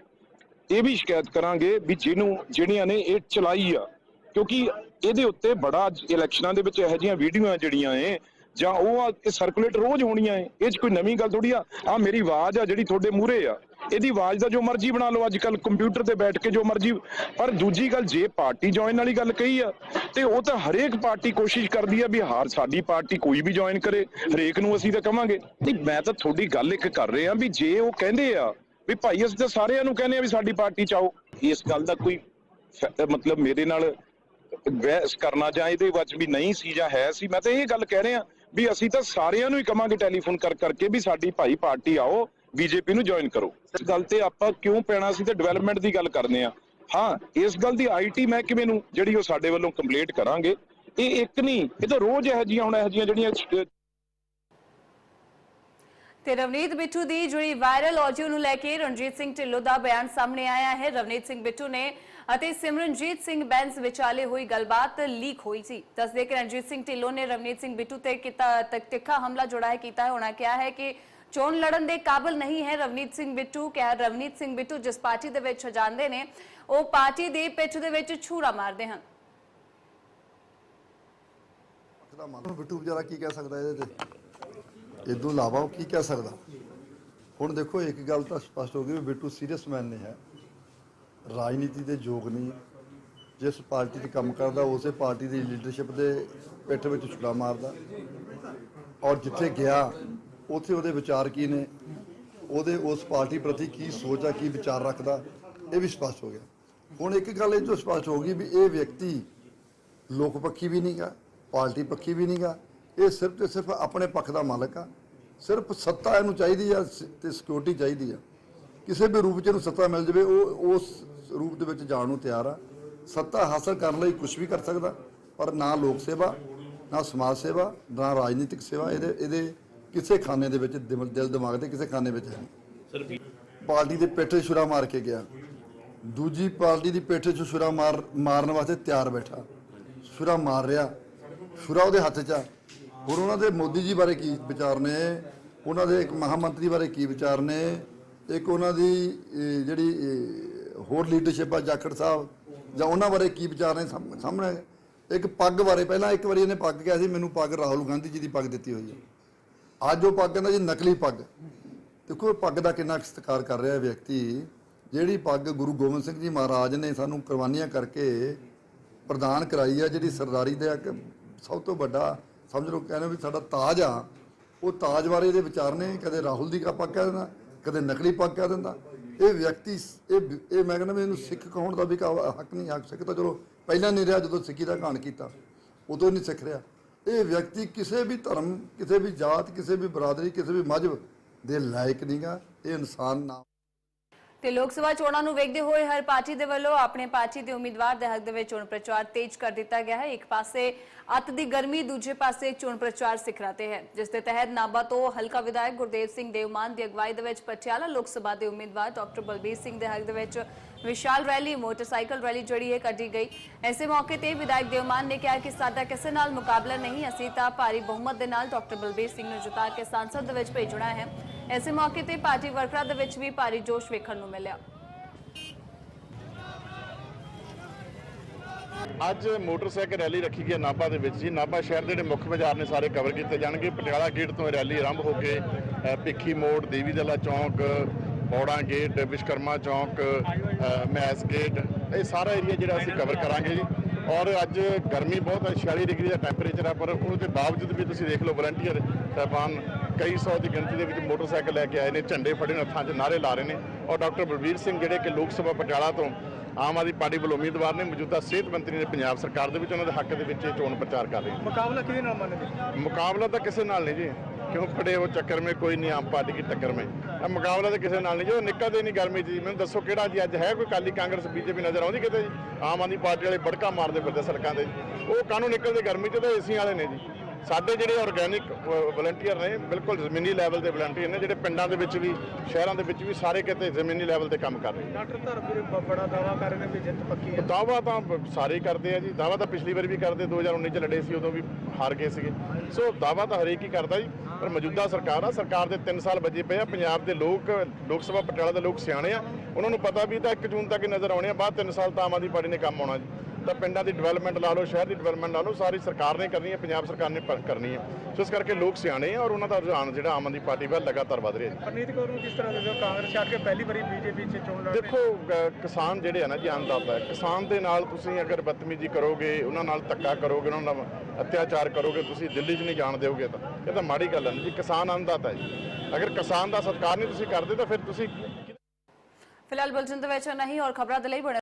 ਇਹ ਵੀ ਸ਼ਿਕਾਇਤ ਕਰਾਂਗੇ ਵੀ ਜਿਹਨੂੰ ਜਿਹੜੀਆਂ ਨੇ ਇਹ ਚਲਾਈ ਆ। ਕਿਉਂਕਿ ਇਹਦੇ ਉੱਤੇ ਬੜਾ ਇਲੈਕਸ਼ਨਾਂ ਦੇ ਵਿੱਚ ਇਹੋ ਜਿਹੀਆਂ ਵੀਡੀਓਆਂ ਜਿਹੜੀਆਂ ਏ ਜਾਂ ਉਹ ਇਹ ਸਰਕੂਲੇਟ ਰੋਜ਼ ਹੋਣੀਆਂ ਏ, ਇਹ ਚ ਕੋਈ ਨਵੀਂ ਗੱਲ ਥੋੜੀ ਆ। ਆ ਮੇਰੀ ਆਵਾਜ਼ ਆ ਜਿਹੜੀ ਤੁਹਾਡੇ ਮੂਹਰੇ ਆ। ਇਹਦੀ ਆਵਾਜ਼ ਦਾ ਜੋ ਮਰਜ਼ੀ ਬਣਾ ਲਓ ਅੱਜ ਕੱਲ ਕੰਪਿਊਟਰ ਤੇ ਬੈਠ ਕੇ ਜੋ ਮਰਜ਼ੀ, ਪਰ ਦੂਜੀ ਗੱਲ ਜੇ ਪਾਰਟੀ ਜੁਆਇਨ ਵਾਲੀ ਗੱਲ ਕਹੀ ਆ, ਤੇ ਉਹ ਤਾਂ ਹਰੇਕ ਪਾਰਟੀ ਕੋਸ਼ਿਸ਼ ਕਰਦੀ ਆ ਵੀ ਹਾਰ ਸਾਡੀ ਪਾਰਟੀ ਕੋਈ ਵੀ ਜੁਆਇਨ ਕਰੇ, ਹਰੇਕ ਨੂੰ ਅਸੀਂ ਤਾਂ ਕਵਾਂਗੇ। ਨਹੀਂ, ਮੈਂ ਤਾਂ ਤੁਹਾਡੀ ਗੱਲ ਇੱਕ ਕਰ ਰਿਹਾ ਵੀ ਜੇ ਉਹ ਕਹਿੰਦੇ ਆ ਵੀ ਭਾਈ ਅਸੀਂ ਤਾਂ ਸਾਰਿਆਂ ਨੂੰ ਕਹਿੰਦੇ ਆ ਵੀ ਸਾਡੀ ਪਾਰਟੀ ਚ ਆਓ, ਇਸ ਗੱਲ ਦਾ ਕੋਈ ਮਤਲਬ ਮੇਰੇ ਨਾਲ ਬਹਿਸ ਕਰਨਾ ਜਾਂ ਇਹਦੇ ਵਿੱਚ ਵੀ ਨਹੀਂ ਸੀ ਜਾਂ ਹੈ ਸੀ, ਮੈਂ ਤਾਂ ਇਹ ਗੱਲ ਕਹਿ ਰਿਹਾ ਵੀ ਅਸੀਂ ਤਾਂ ਸਾਰਿਆਂ ਨੂੰ ਹੀ ਕਵਾਂਗੇ ਟੈਲੀਫੋਨ ਕਰ ਕਰਕੇ ਵੀ ਸਾਡੀ ਭਾਈ ਪਾਰਟੀ ਆਓ, ਬੀਜੇਪੀ ਨੂੰ ਜੁਆਇਨ ਕਰੋ। ਇਸ ਗੱਲ ਤੇ ਆਪਾਂ ਕਿਉਂ ਪੈਣਾ ਸੀ ਤੇ ਡਿਵੈਲਪਮੈਂਟ ਦੀ ਗੱਲ ਕਰਨੇ ਆ। ਹਾਂ, ਇਸ ਗੱਲ ਦੀ ਆਈਟੀ ਮਹਿਕਮੇ ਨੂੰ, ਜਿਹੜੀ ਉਹ ਸਾਡੇ ਵੱਲੋਂ ਕੰਪਲੀਟ ਕਰਾਂਗੇ, ਇਹ ਇੱਕ ਨਹੀਂ, ਇਹ ਤਾਂ ਰੋਜ਼ ਇਹੋ ਜਿਹੀਆਂ, ਹੁਣ ਇਹੋ ਜਿਹੀਆਂ ਜਿਹੜੀਆਂ ਤੇ ਰਵਨੀਤ ਬਿੱਟੂ ਦੀ ਜਿਹੜੀ ਵਾਇਰਲ ਆਡੀਓ ਨੂੰ ਲੈ ਕੇ ਰਣਜੀਤ ਸਿੰਘ ਢਿੱਲੋਂ ਦਾ ਬਿਆਨ ਸਾਹਮਣੇ ਆਇਆ ਹੈ। ਰਵਨੀਤ ਸਿੰਘ ਬਿੱਟੂ ਨੇ ਅਤੇ ਸਿਮਰਨਜੀਤ ਸਿੰਘ ਬੈਂਸ ਵਿਚਾਲੇ ਹੋਈ ਗੱਲਬਾਤ ਲੀਕ ਹੋਈ ਸੀ। ਦੱਸਦੇ ਕਿ ਰਣਜੀਤ ਸਿੰਘ ਢਿੱਲੋਂ ਨੇ ਰਵਨੀਤ ਸਿੰਘ ਬਿੱਟੂ ਤੇ ਕੀਤਾ ਤਿੱਖਾ ਹਮਲਾ ਜੋੜਾ ਕੀਤਾ ਹੈ। ਉਹਨਾਂ ਕਿਹਾ ਹੈ ਕਿ ਚੋਣ ਲੜਨ ਦੇ ਕਾਬਿਲ ਨਹੀਂ ਹੈ ਰਵਨੀਤ ਸਿੰਘ ਬਿੱਟੂ। ਕਿਹਾ ਰਵਨੀਤ ਸਿੰਘ ਬਿੱਟੂ ਜਿਸ ਪਾਰਟੀ ਦੇ ਵਿੱਚ ਜਾਂਦੇ ਨੇ, ਉਹ ਪਾਰਟੀ ਦੇ ਪਿੱਛ ਦੇ ਵਿੱਚ ਛੂਰਾ ਮਾਰਦੇ ਹਨ। ਦਾ ਮਨ ਬਿੱਟੂ ਵਿਚਾਰਾ ਕੀ ਕਹਿ ਸਕਦਾ ਇਹਦੇ ਤੇ? ਇਦੋਂ ਇਲਾਵਾ ਉਹ ਕੀ ਕਹਿ ਸਕਦਾ? ਹੁਣ ਦੇਖੋ, ਇੱਕ ਗੱਲ ਤਾਂ ਸਪਸ਼ਟ ਹੋ ਗਈ ਵੀ ਬਿੱਟੂ ਸੀਰੀਅਸ ਮੈਨ ਨਹੀਂ ਹੈ। ਰਾਜਨੀਤੀ ਦੇ ਯੋਗ ਨਹੀਂ। ਜਿਸ ਪਾਰਟੀ 'ਚ ਕੰਮ ਕਰਦਾ, ਉਸੇ ਪਾਰਟੀ ਦੀ ਲੀਡਰਸ਼ਿਪ ਦੇ ਪਿੱਠ ਵਿੱਚ ਛੁਰਾ ਮਾਰਦਾ। ਔਰ ਜਿੱਥੇ ਗਿਆ, ਉੱਥੇ ਉਹਦੇ ਵਿਚਾਰ ਕੀ ਨੇ? ਉਹਦੇ, ਉਸ ਪਾਰਟੀ ਪ੍ਰਤੀ ਕੀ ਸੋਚ ਆ, ਕੀ ਵਿਚਾਰ ਰੱਖਦਾ? ਇਹ ਵੀ ਸਪਸ਼ਟ ਹੋ ਗਿਆ। ਹੁਣ ਇੱਕ ਗੱਲ ਇਹ ਤੋਂ ਸਪਸ਼ਟ ਹੋ ਗਈ ਵੀ ਇਹ ਵਿਅਕਤੀ ਲੋਕ ਪੱਖੀ ਵੀ ਨਹੀਂਗਾ, ਪਾਰਟੀ ਪੱਖੀ ਵੀ ਨਹੀਂਗਾ। ਇਹ ਸਿਰਫ ਤੇ ਸਿਰਫ ਆਪਣੇ ਪੱਖ ਦਾ ਮਾਲਕ ਆ। ਸਿਰਫ ਸੱਤਾ ਇਹਨੂੰ ਚਾਹੀਦੀ ਆ ਸ- ਤੇ ਸਿਕਿਉਰਿਟੀ ਚਾਹੀਦੀ ਆ। ਕਿਸੇ ਵੀ ਰੂਪ 'ਚ ਇਹਨੂੰ ਸੱਤਾ ਮਿਲ ਜਾਵੇ, ਉਹ, ਉਸ ਰੂਪ ਦੇ ਵਿੱਚ ਜਾਣ ਨੂੰ ਤਿਆਰ ਆ। ਸੱਤਾ ਹਾਸਲ ਕਰਨ ਲਈ ਕੁਝ ਵੀ ਕਰ ਸਕਦਾ ਪਰ ਨਾ ਲੋਕ ਸੇਵਾ ਨਾ ਸਮਾਜ ਸੇਵਾ ਨਾ ਰਾਜਨੀਤਿਕ ਸੇਵਾ। ਇਹਦੇ ਇਹਦੇ ਕਿਸੇ ਖਾਨੇ ਦੇ ਵਿੱਚ ਦਿਲ ਦਿਮਾਗ ਦੇ ਕਿਸੇ ਖਾਨੇ ਵਿੱਚ ਹੈ ਨਹੀਂ ਪਾਰਟੀ ਦੇ ਪੇਠੇ ਛੁਰਾ ਮਾਰ ਕੇ ਗਿਆ। ਦੂਜੀ ਪਾਰਟੀ ਦੀ ਪੇਠੇ 'ਚ ਛੁਰਾ ਮਾਰ ਮਾਰਨ ਵਾਸਤੇ ਤਿਆਰ ਬੈਠਾ। ਛੁਰਾ ਮਾਰ ਰਿਹਾ। ਛੁਰਾ ਉਹਦੇ ਹੱਥ 'ਚ ਆ। ਹੁਣ ਉਹਨਾਂ ਦੇ ਮੋਦੀ ਜੀ ਬਾਰੇ ਕੀ ਵਿਚਾਰ ਨੇ? ਉਹਨਾਂ ਦੇ ਇੱਕ ਮਹਾਮੰਤਰੀ ਬਾਰੇ ਕੀ ਵਿਚਾਰ ਨੇ? ਇੱਕ ਉਹਨਾਂ ਦੀ ਜਿਹੜੀ ਹੋਰ ਲੀਡਰਸ਼ਿਪ ਆ, ਜਾਖੜ ਸਾਹਿਬ, ਜਾਂ ਉਹਨਾਂ ਬਾਰੇ ਕੀ ਵਿਚਾਰ ਨੇ ਸਾਹਮ- ਸਾਹਮਣੇ ਹੈਗਾ। ਇੱਕ ਪੱਗ ਬਾਰੇ, ਪਹਿਲਾਂ ਇੱਕ ਵਾਰੀ ਇਹਨੇ ਪੱਗ ਕਿਹਾ ਸੀ, ਮੈਨੂੰ ਪੱਗ ਰਾਹੁਲ ਗਾਂਧੀ ਜੀ ਦੀ ਪੱਗ ਦਿੱਤੀ ਹੋਈ ਹੈ। ਅੱਜ ਉਹ ਪੱਗ ਕਹਿੰਦਾ ਜੀ ਨਕਲੀ ਪੱਗ। ਦੇਖੋ, ਇਹ ਪੱਗ ਦਾ ਕਿੰਨਾ ਕੁ ਸਤਿਕਾਰ ਕਰ ਰਿਹਾ ਇਹ ਵਿਅਕਤੀ। ਜਿਹੜੀ ਪੱਗ ਗੁਰੂ ਗੋਬਿੰਦ ਸਿੰਘ ਜੀ ਮਹਾਰਾਜ ਨੇ ਸਾਨੂੰ ਕੁਰਬਾਨੀਆਂ ਕਰਕੇ ਪ੍ਰਦਾਨ ਕਰਾਈ ਆ, ਜਿਹੜੀ ਸਰਦਾਰੀ ਦਾ ਇੱਕ ਸਭ ਤੋਂ ਵੱਡਾ, ਸਮਝ ਲਓ, ਕਹਿੰਦੇ ਵੀ ਸਾਡਾ ਤਾਜ ਆ, ਉਹ ਤਾਜ ਬਾਰੇ ਇਹਦੇ ਵਿਚਾਰ ਨੇ। ਕਦੇ ਰਾਹੁਲ ਦੀ ਕਾ ਪੱਗ ਕਹਿ ਦਿੰਦਾ, ਕਦੇ ਨਕਲੀ ਪੱਗ ਕਹਿ ਦਿੰਦਾ। ਇਹ ਵਿਅਕਤੀ ਇਹ ਇਹ ਮੈਂ ਕਹਿੰਦਾ ਵੀ ਇਹਨੂੰ ਸਿੱਖ ਕਹਾਉਣ ਦਾ ਵੀ ਕਾ- ਹੱਕ ਨਹੀਂ, ਹੱਕ ਸਿੱਖ ਤਾਂ ਚਲੋ ਪਹਿਲਾਂ ਨਹੀਂ ਰਿਹਾ ਜਦੋਂ ਸਿੱਖੀ ਦਾ ਘਾਣ ਕੀਤਾ, ਉਦੋਂ ਨਹੀਂ ਸਿੱਖ ਰਿਹਾ। ਇਹ ਵਿਅਕਤੀ ਕਿਸੇ ਵੀ ਧਰਮ, ਕਿਸੇ ਵੀ ਜਾਤ, ਕਿਸੇ ਵੀ ਬਰਾਦਰੀ, ਕਿਸੇ ਵੀ ਮਜ਼ਹਬ ਦੇ ਲਾਇਕ ਨਹੀਂਗਾ, ਇਹ ਇਨਸਾਨ ਨਾ ਤੇ ਲੋਕ ਸਭਾ ਚੋਣਾਂ ਨੂੰ ਵੇਖਦੇ ਹੋਏ ਹਰ ਪਾਰਟੀ ਦੇ ਵੱਲੋਂ ਆਪਣੇ ਪਾਰਟੀ ਦੇ ਉਮੀਦਵਾਰ ਦੇ ਹੱਕ ਦੇ ਵਿੱਚ ਚੋਣ ਪ੍ਰਚਾਰ ਤੇਜ਼ ਕਰ ਦਿੱਤਾ ਗਿਆ ਹੈ। ਇੱਕ ਪਾਸੇ ਅੱਤ ਦੀ ਗਰਮੀ, ਦੂਜੇ ਪਾਸੇ ਚੋਣ ਪ੍ਰਚਾਰ ਸਿਖਰਾਂ ਤੇ ਹੈ। ਜਿਸ ਦੇ ਤਹਿਤ ਨਾਭਾ ਤੋਂ ਹਲਕਾ ਵਿਧਾਇਕ ਗੁਰਦੇਵ ਸਿੰਘ ਦੇਵਮਾਨ ਦੀ ਅਗਵਾਈ ਦੇ ਵਿੱਚ ਪਟਿਆਲਾ ਲੋਕ ਸਭਾ ਦੇ ਉਮੀਦਵਾਰ ਡਾਕਟਰ ਬਲਬੀਰ ਸਿੰਘ ਦੇ ਹੱਕ ਦੇ ਵਿੱਚ ਵਿਸ਼ਾਲ ਰੈਲੀ, ਮੋਟਰਸਾਈਕਲ ਰੈਲੀ ਜਿਹੜੀ ਹੈ ਕੱਢੀ ਗਈ। ਐਸੇ ਮੌਕੇ ਤੇ ਵਿਧਾਇਕ ਦੇਵਮਾਨ ਨੇ ਕਿਹਾ ਕਿ ਸਾਡਾ ਕਿਸੇ ਨਾਲ ਮੁਕਾਬਲਾ ਨਹੀਂ, ਅਸੀਂ ਤਾਂ ਭਾਰੀ ਬਹੁਮਤ ਦੇ ਨਾਲ ਡਾਕਟਰ ਬਲਬੀਰ ਸਿੰਘ ਨੂੰ ਜਿਤਾ ਕੇ ਸੰਸਦ ਦੇ ਵਿੱਚ ਭੇਜਣਾ ਹੈ। ਐਸੇ ਮੌਕੇ ਤੇ ਪਾਰਟੀ ਵਰਕਰਾਂ ਦੇ ਵਿੱਚ ਵੀ ਭਾਰੀ ਜੋਸ਼ ਵੇਖਣ ਨੂੰ ਮਿਲਿਆ। ਅੱਜ ਮੋਟਰਸਾਈਕਲ ਰੈਲੀ ਰੱਖੀ ਗਈ ਨਾਭਾ ਦੇ ਵਿੱਚ ਜੀ। ਨਾਭਾ ਸ਼ਹਿਰ ਦੇ ਜਿਹੜੇ ਮੁੱਖ ਬਾਜ਼ਾਰ ਨੇ ਸਾਰੇ ਕਵਰ ਕੀਤੇ ਜਾਣਗੇ। ਪਟਿਆਲਾ ਗੇਟ ਤੋਂ ਰੈਲੀ ਆਰੰਭ ਹੋ ਕੇ ਭਿੱਖੀ ਮੋੜ, ਦੇਵੀ ਦਲਾ ਚੌਂਕ ਬੌੜਾ ਗੇਟ ਵਿਸ਼ਕਰਮਾ ਚੌਂਕ ਮੈਸ ਗੇਟ ਇਹ ਸਾਰਾ ਏਰੀਆ ਜਿਹੜਾ ਅਸੀਂ ਕਵਰ ਕਰਾਂਗੇ ਜੀ। ਔਰ ਅੱਜ ਗਰਮੀ ਬਹੁਤ ਹੈ 46 ਡਿਗਰੀ ਦਾ ਟੈਂਪਰੇਚਰ ਹੈ ਪਰ ਉਹਦੇ ਬਾਵਜੂਦ ਵੀ ਤੁਸੀਂ ਦੇਖ ਲਓ ਵਲੰਟੀਅਰ ਸਾਹਿਬਾਨ ਕਈ ਸੌ ਦੀ ਗਿਣਤੀ ਦੇ ਵਿੱਚ ਮੋਟਰਸਾਈਕਲ ਲੈ ਕੇ ਆਏ ਨੇ ਝੰਡੇ ਫੜੇ ਨੇ ਹੱਥਾਂ 'ਚ ਨਾਰੇ ਲਾ ਰਹੇ ਨੇ। ਔਰ ਡਾਕਟਰ ਬਲਬੀਰ ਸਿੰਘ ਜਿਹੜੇ ਕਿ ਲੋਕ ਸਭਾ ਪਟਿਆਲਾ ਤੋਂ ਆਮ ਆਦਮੀ ਪਾਰਟੀ ਵੱਲੋਂ ਉਮੀਦਵਾਰ ਨੇ ਮੌਜੂਦਾ ਸਿਹਤ ਮੰਤਰੀ ਨੇ ਪੰਜਾਬ ਸਰਕਾਰ ਦੇ ਵਿੱਚ ਉਹਨਾਂ ਦੇ ਹੱਕ ਦੇ ਵਿੱਚ ਇਹ ਚੋਣ ਪ੍ਰਚਾਰ ਕਰ ਰਹੇ ਨੇ। ਮੁਕਾਬਲਾ ਕਿਹਦੇ ਨਾਲ ਮੰਨਦੇ ਮੁਕਾਬਲਾ ਤਾਂ ਕਿਸੇ ਨਾਲ ਨਹੀਂ ਜੀ। ਕਿਉਂ ਖੜੇ ਹੋ ਚੱਕਰ ਮੇ? ਕੋਈ ਨਹੀਂ ਆਮ ਪਾਰਟੀ ਕੀ ਟੱਕਰ ਮੇ। ਇਹ ਮੁਕਾਬਲਾ ਤਾਂ ਕਿਸੇ ਨਾਲ ਨਹੀਂ ਜੋ ਨਿਕਲਦੇ ਨਹੀਂ ਗਰਮੀ 'ਚ ਜੀ। ਮੈਨੂੰ ਦੱਸੋ ਕਿਹੜਾ ਜੀ ਅੱਜ ਹੈ ਕੋਈ ਕਾਲੀ ਕਾਂਗਰਸ ਬੀਜੇਪੀ ਨਜ਼ਰ ਆਉਂਦੀ ਕਿਤੇ ਜੀ? ਆਮ ਆਦਮੀ ਪਾਰਟੀ ਵਾਲੇ ਬੜਕਾ ਮਾਰਦੇ ਫਿਰਦੇ ਸੜਕਾਂ ਤੇ ਉਹ ਕਾਹਨੂੰ ਨਿਕਲਦੇ ਗਰਮੀ 'ਚ? ਤਾਂ ਏਸੀ ਵਾਲੇ ਨੇ ਜੀ। ਸਾਡੇ ਜਿਹੜੇ ਆਰਗੈਨਿਕ ਵਲੰਟੀਅਰ ਨੇ ਬਿਲਕੁਲ ਜ਼ਮੀਨੀ ਲੈਵਲ ਦੇ ਵਲੰਟੀਅਰ ਨੇ ਜਿਹੜੇ ਪਿੰਡਾਂ ਦੇ ਵਿੱਚ ਵੀ ਸ਼ਹਿਰਾਂ ਦੇ ਵਿੱਚ ਵੀ ਸਾਰੇ ਕਿਤੇ ਜ਼ਮੀਨੀ ਲੈਵਲ ਤੇ ਕੰਮ ਕਰ ਰਹੇ ਨੇ। ਡਾਕਟਰ ਧਰਮਵੀਰ ਬੜਾ ਦਾਵਾ ਕਰ ਰਹੇ ਨੇ ਵੀ ਜਿੱਤ ਪੱਕੀ ਹੈ। ਦਾਵਾ ਤਾਂ ਸਾਰੇ ਕਰਦੇ ਆ ਜੀ। ਦਾਵਾ ਤਾਂ ਪਿਛਲੀ ਵਾਰ ਵੀ ਕਰਦੇ 2019 ਚ ਲੜੇ ਸੀ ਉਦੋਂ ਵੀ ਹਾਰ ਗਏ ਸੀਗੇ। ਸੋ ਦਾਵਾ ਤਾਂ ਹਰੇਕ ਹੀ ਕਰਦਾ ਜੀ। ਪਰ ਮੌਜੂਦਾ ਸਰਕਾਰ ਆ, ਸਰਕਾਰ ਦੇ 3 ਸਾਲ ਵੱਜੇ ਪਏ ਆ, ਪੰਜਾਬ ਦੇ ਲੋਕ ਲੋਕ ਸਭਾ ਪਟਿਆਲਾ ਦੇ ਲੋਕ ਸਿਆਣੇ ਆ। ਉਹਨਾਂ ਨੂੰ ਪਤਾ ਵੀ ਤਾਂ 1 ਜੂਨ ਤੱਕ ਹੀ ਨਜ਼ਰ ਆਉਣੇ ਆ, ਬਾਅਦ 3 ਸਾਲ ਤਾਂ ਆਮ ਆਦਮੀ ਪਾਰਟੀ ਨੇ ਕੰਮ ਆਉਣਾ ਜੀ। ਤਾਂ ਪਿੰਡਾਂ ਦੀ ਡਿਵੈਲਪਮੈਂਟ ਲਾ ਲਓ ਸ਼ਹਿਰ ਦੀ ਡਿਵੈਲਪਮੈਂਟ ਲਾ ਲਓ ਸਾਰੀ ਸਰਕਾਰ ਨੇ ਕਰਨੀ ਹੈ ਪੰਜਾਬ ਸਰਕਾਰ ਨੇ ਕਰਨੀ ਹੈ। ਸੋ ਇਸ ਕਰਕੇ ਲੋਕ ਸਿਆਣੇ ਆ ਔਰ ਉਹਨਾਂ ਦਾ ਰੁਝਾਨ ਜਿਹੜਾ ਆਮ ਆਦਮੀ ਪਾਰਟੀ ਵੱਲ ਲਗਾਤਾਰ ਵਧ ਰਿਹਾ ਜੀ। ਪਰਨੀਤ ਕੌਰ ਨੂੰ ਕਿਸ ਤਰ੍ਹਾਂ ਦੇ ਕਾਂਗਰਸ ਛੱਡ ਕੇ ਪਹਿਲੀ ਵਾਰੀ ਬੀਜੇਪੀ 'ਚ ਚੋਣ ਲੜ ਦੇਖੋ ਕਿਸਾਨ ਜਿਹੜੇ ਆ ਨਾ ਜੀ ਅੰਨਦਾਤਾ ਹੈ ਕਿਸਾਨ ਦੇ ਨਾਲ ਤੁਸੀਂ ਅਗਰ ਬਦਤਮੀਜ਼ੀ ਕਰੋਗੇ ਉਹਨਾਂ ਨਾਲ ਧੱਕਾ ਕਰੋਗੇ ਉਹਨਾਂ ਨਾਲ ਅਤਿਆਚਾਰ ਕਰੋਗੇ ਤੁਸੀਂ ਦਿੱਲੀ 'ਚ ਨਹੀਂ ਜਾਣ ਦਿਓਗੇ ਤਾਂ ਇਹ ਤਾਂ ਮਾੜੀ ਗੱਲ ਹੈ ਜੀ ਕਿਸਾਨ ਅੰਨਦਾਤਾ ਹੈ ਜੀ। ਅਗਰ ਕਿਸਾਨ ਦਾ ਸਤਿਕਾਰ ਨਹੀਂ ਤੁਸੀਂ ਕਰਦੇ ਤਾਂ ਫਿਰ ਤੁਸੀਂ ਫਿਲਹਾਲ ਬੁਲਟਨ ਦੇ ਵਿੱਚ ਨਹੀਂ ਔਰ ਖਬਰਾਂ ਦੇ ਲਈ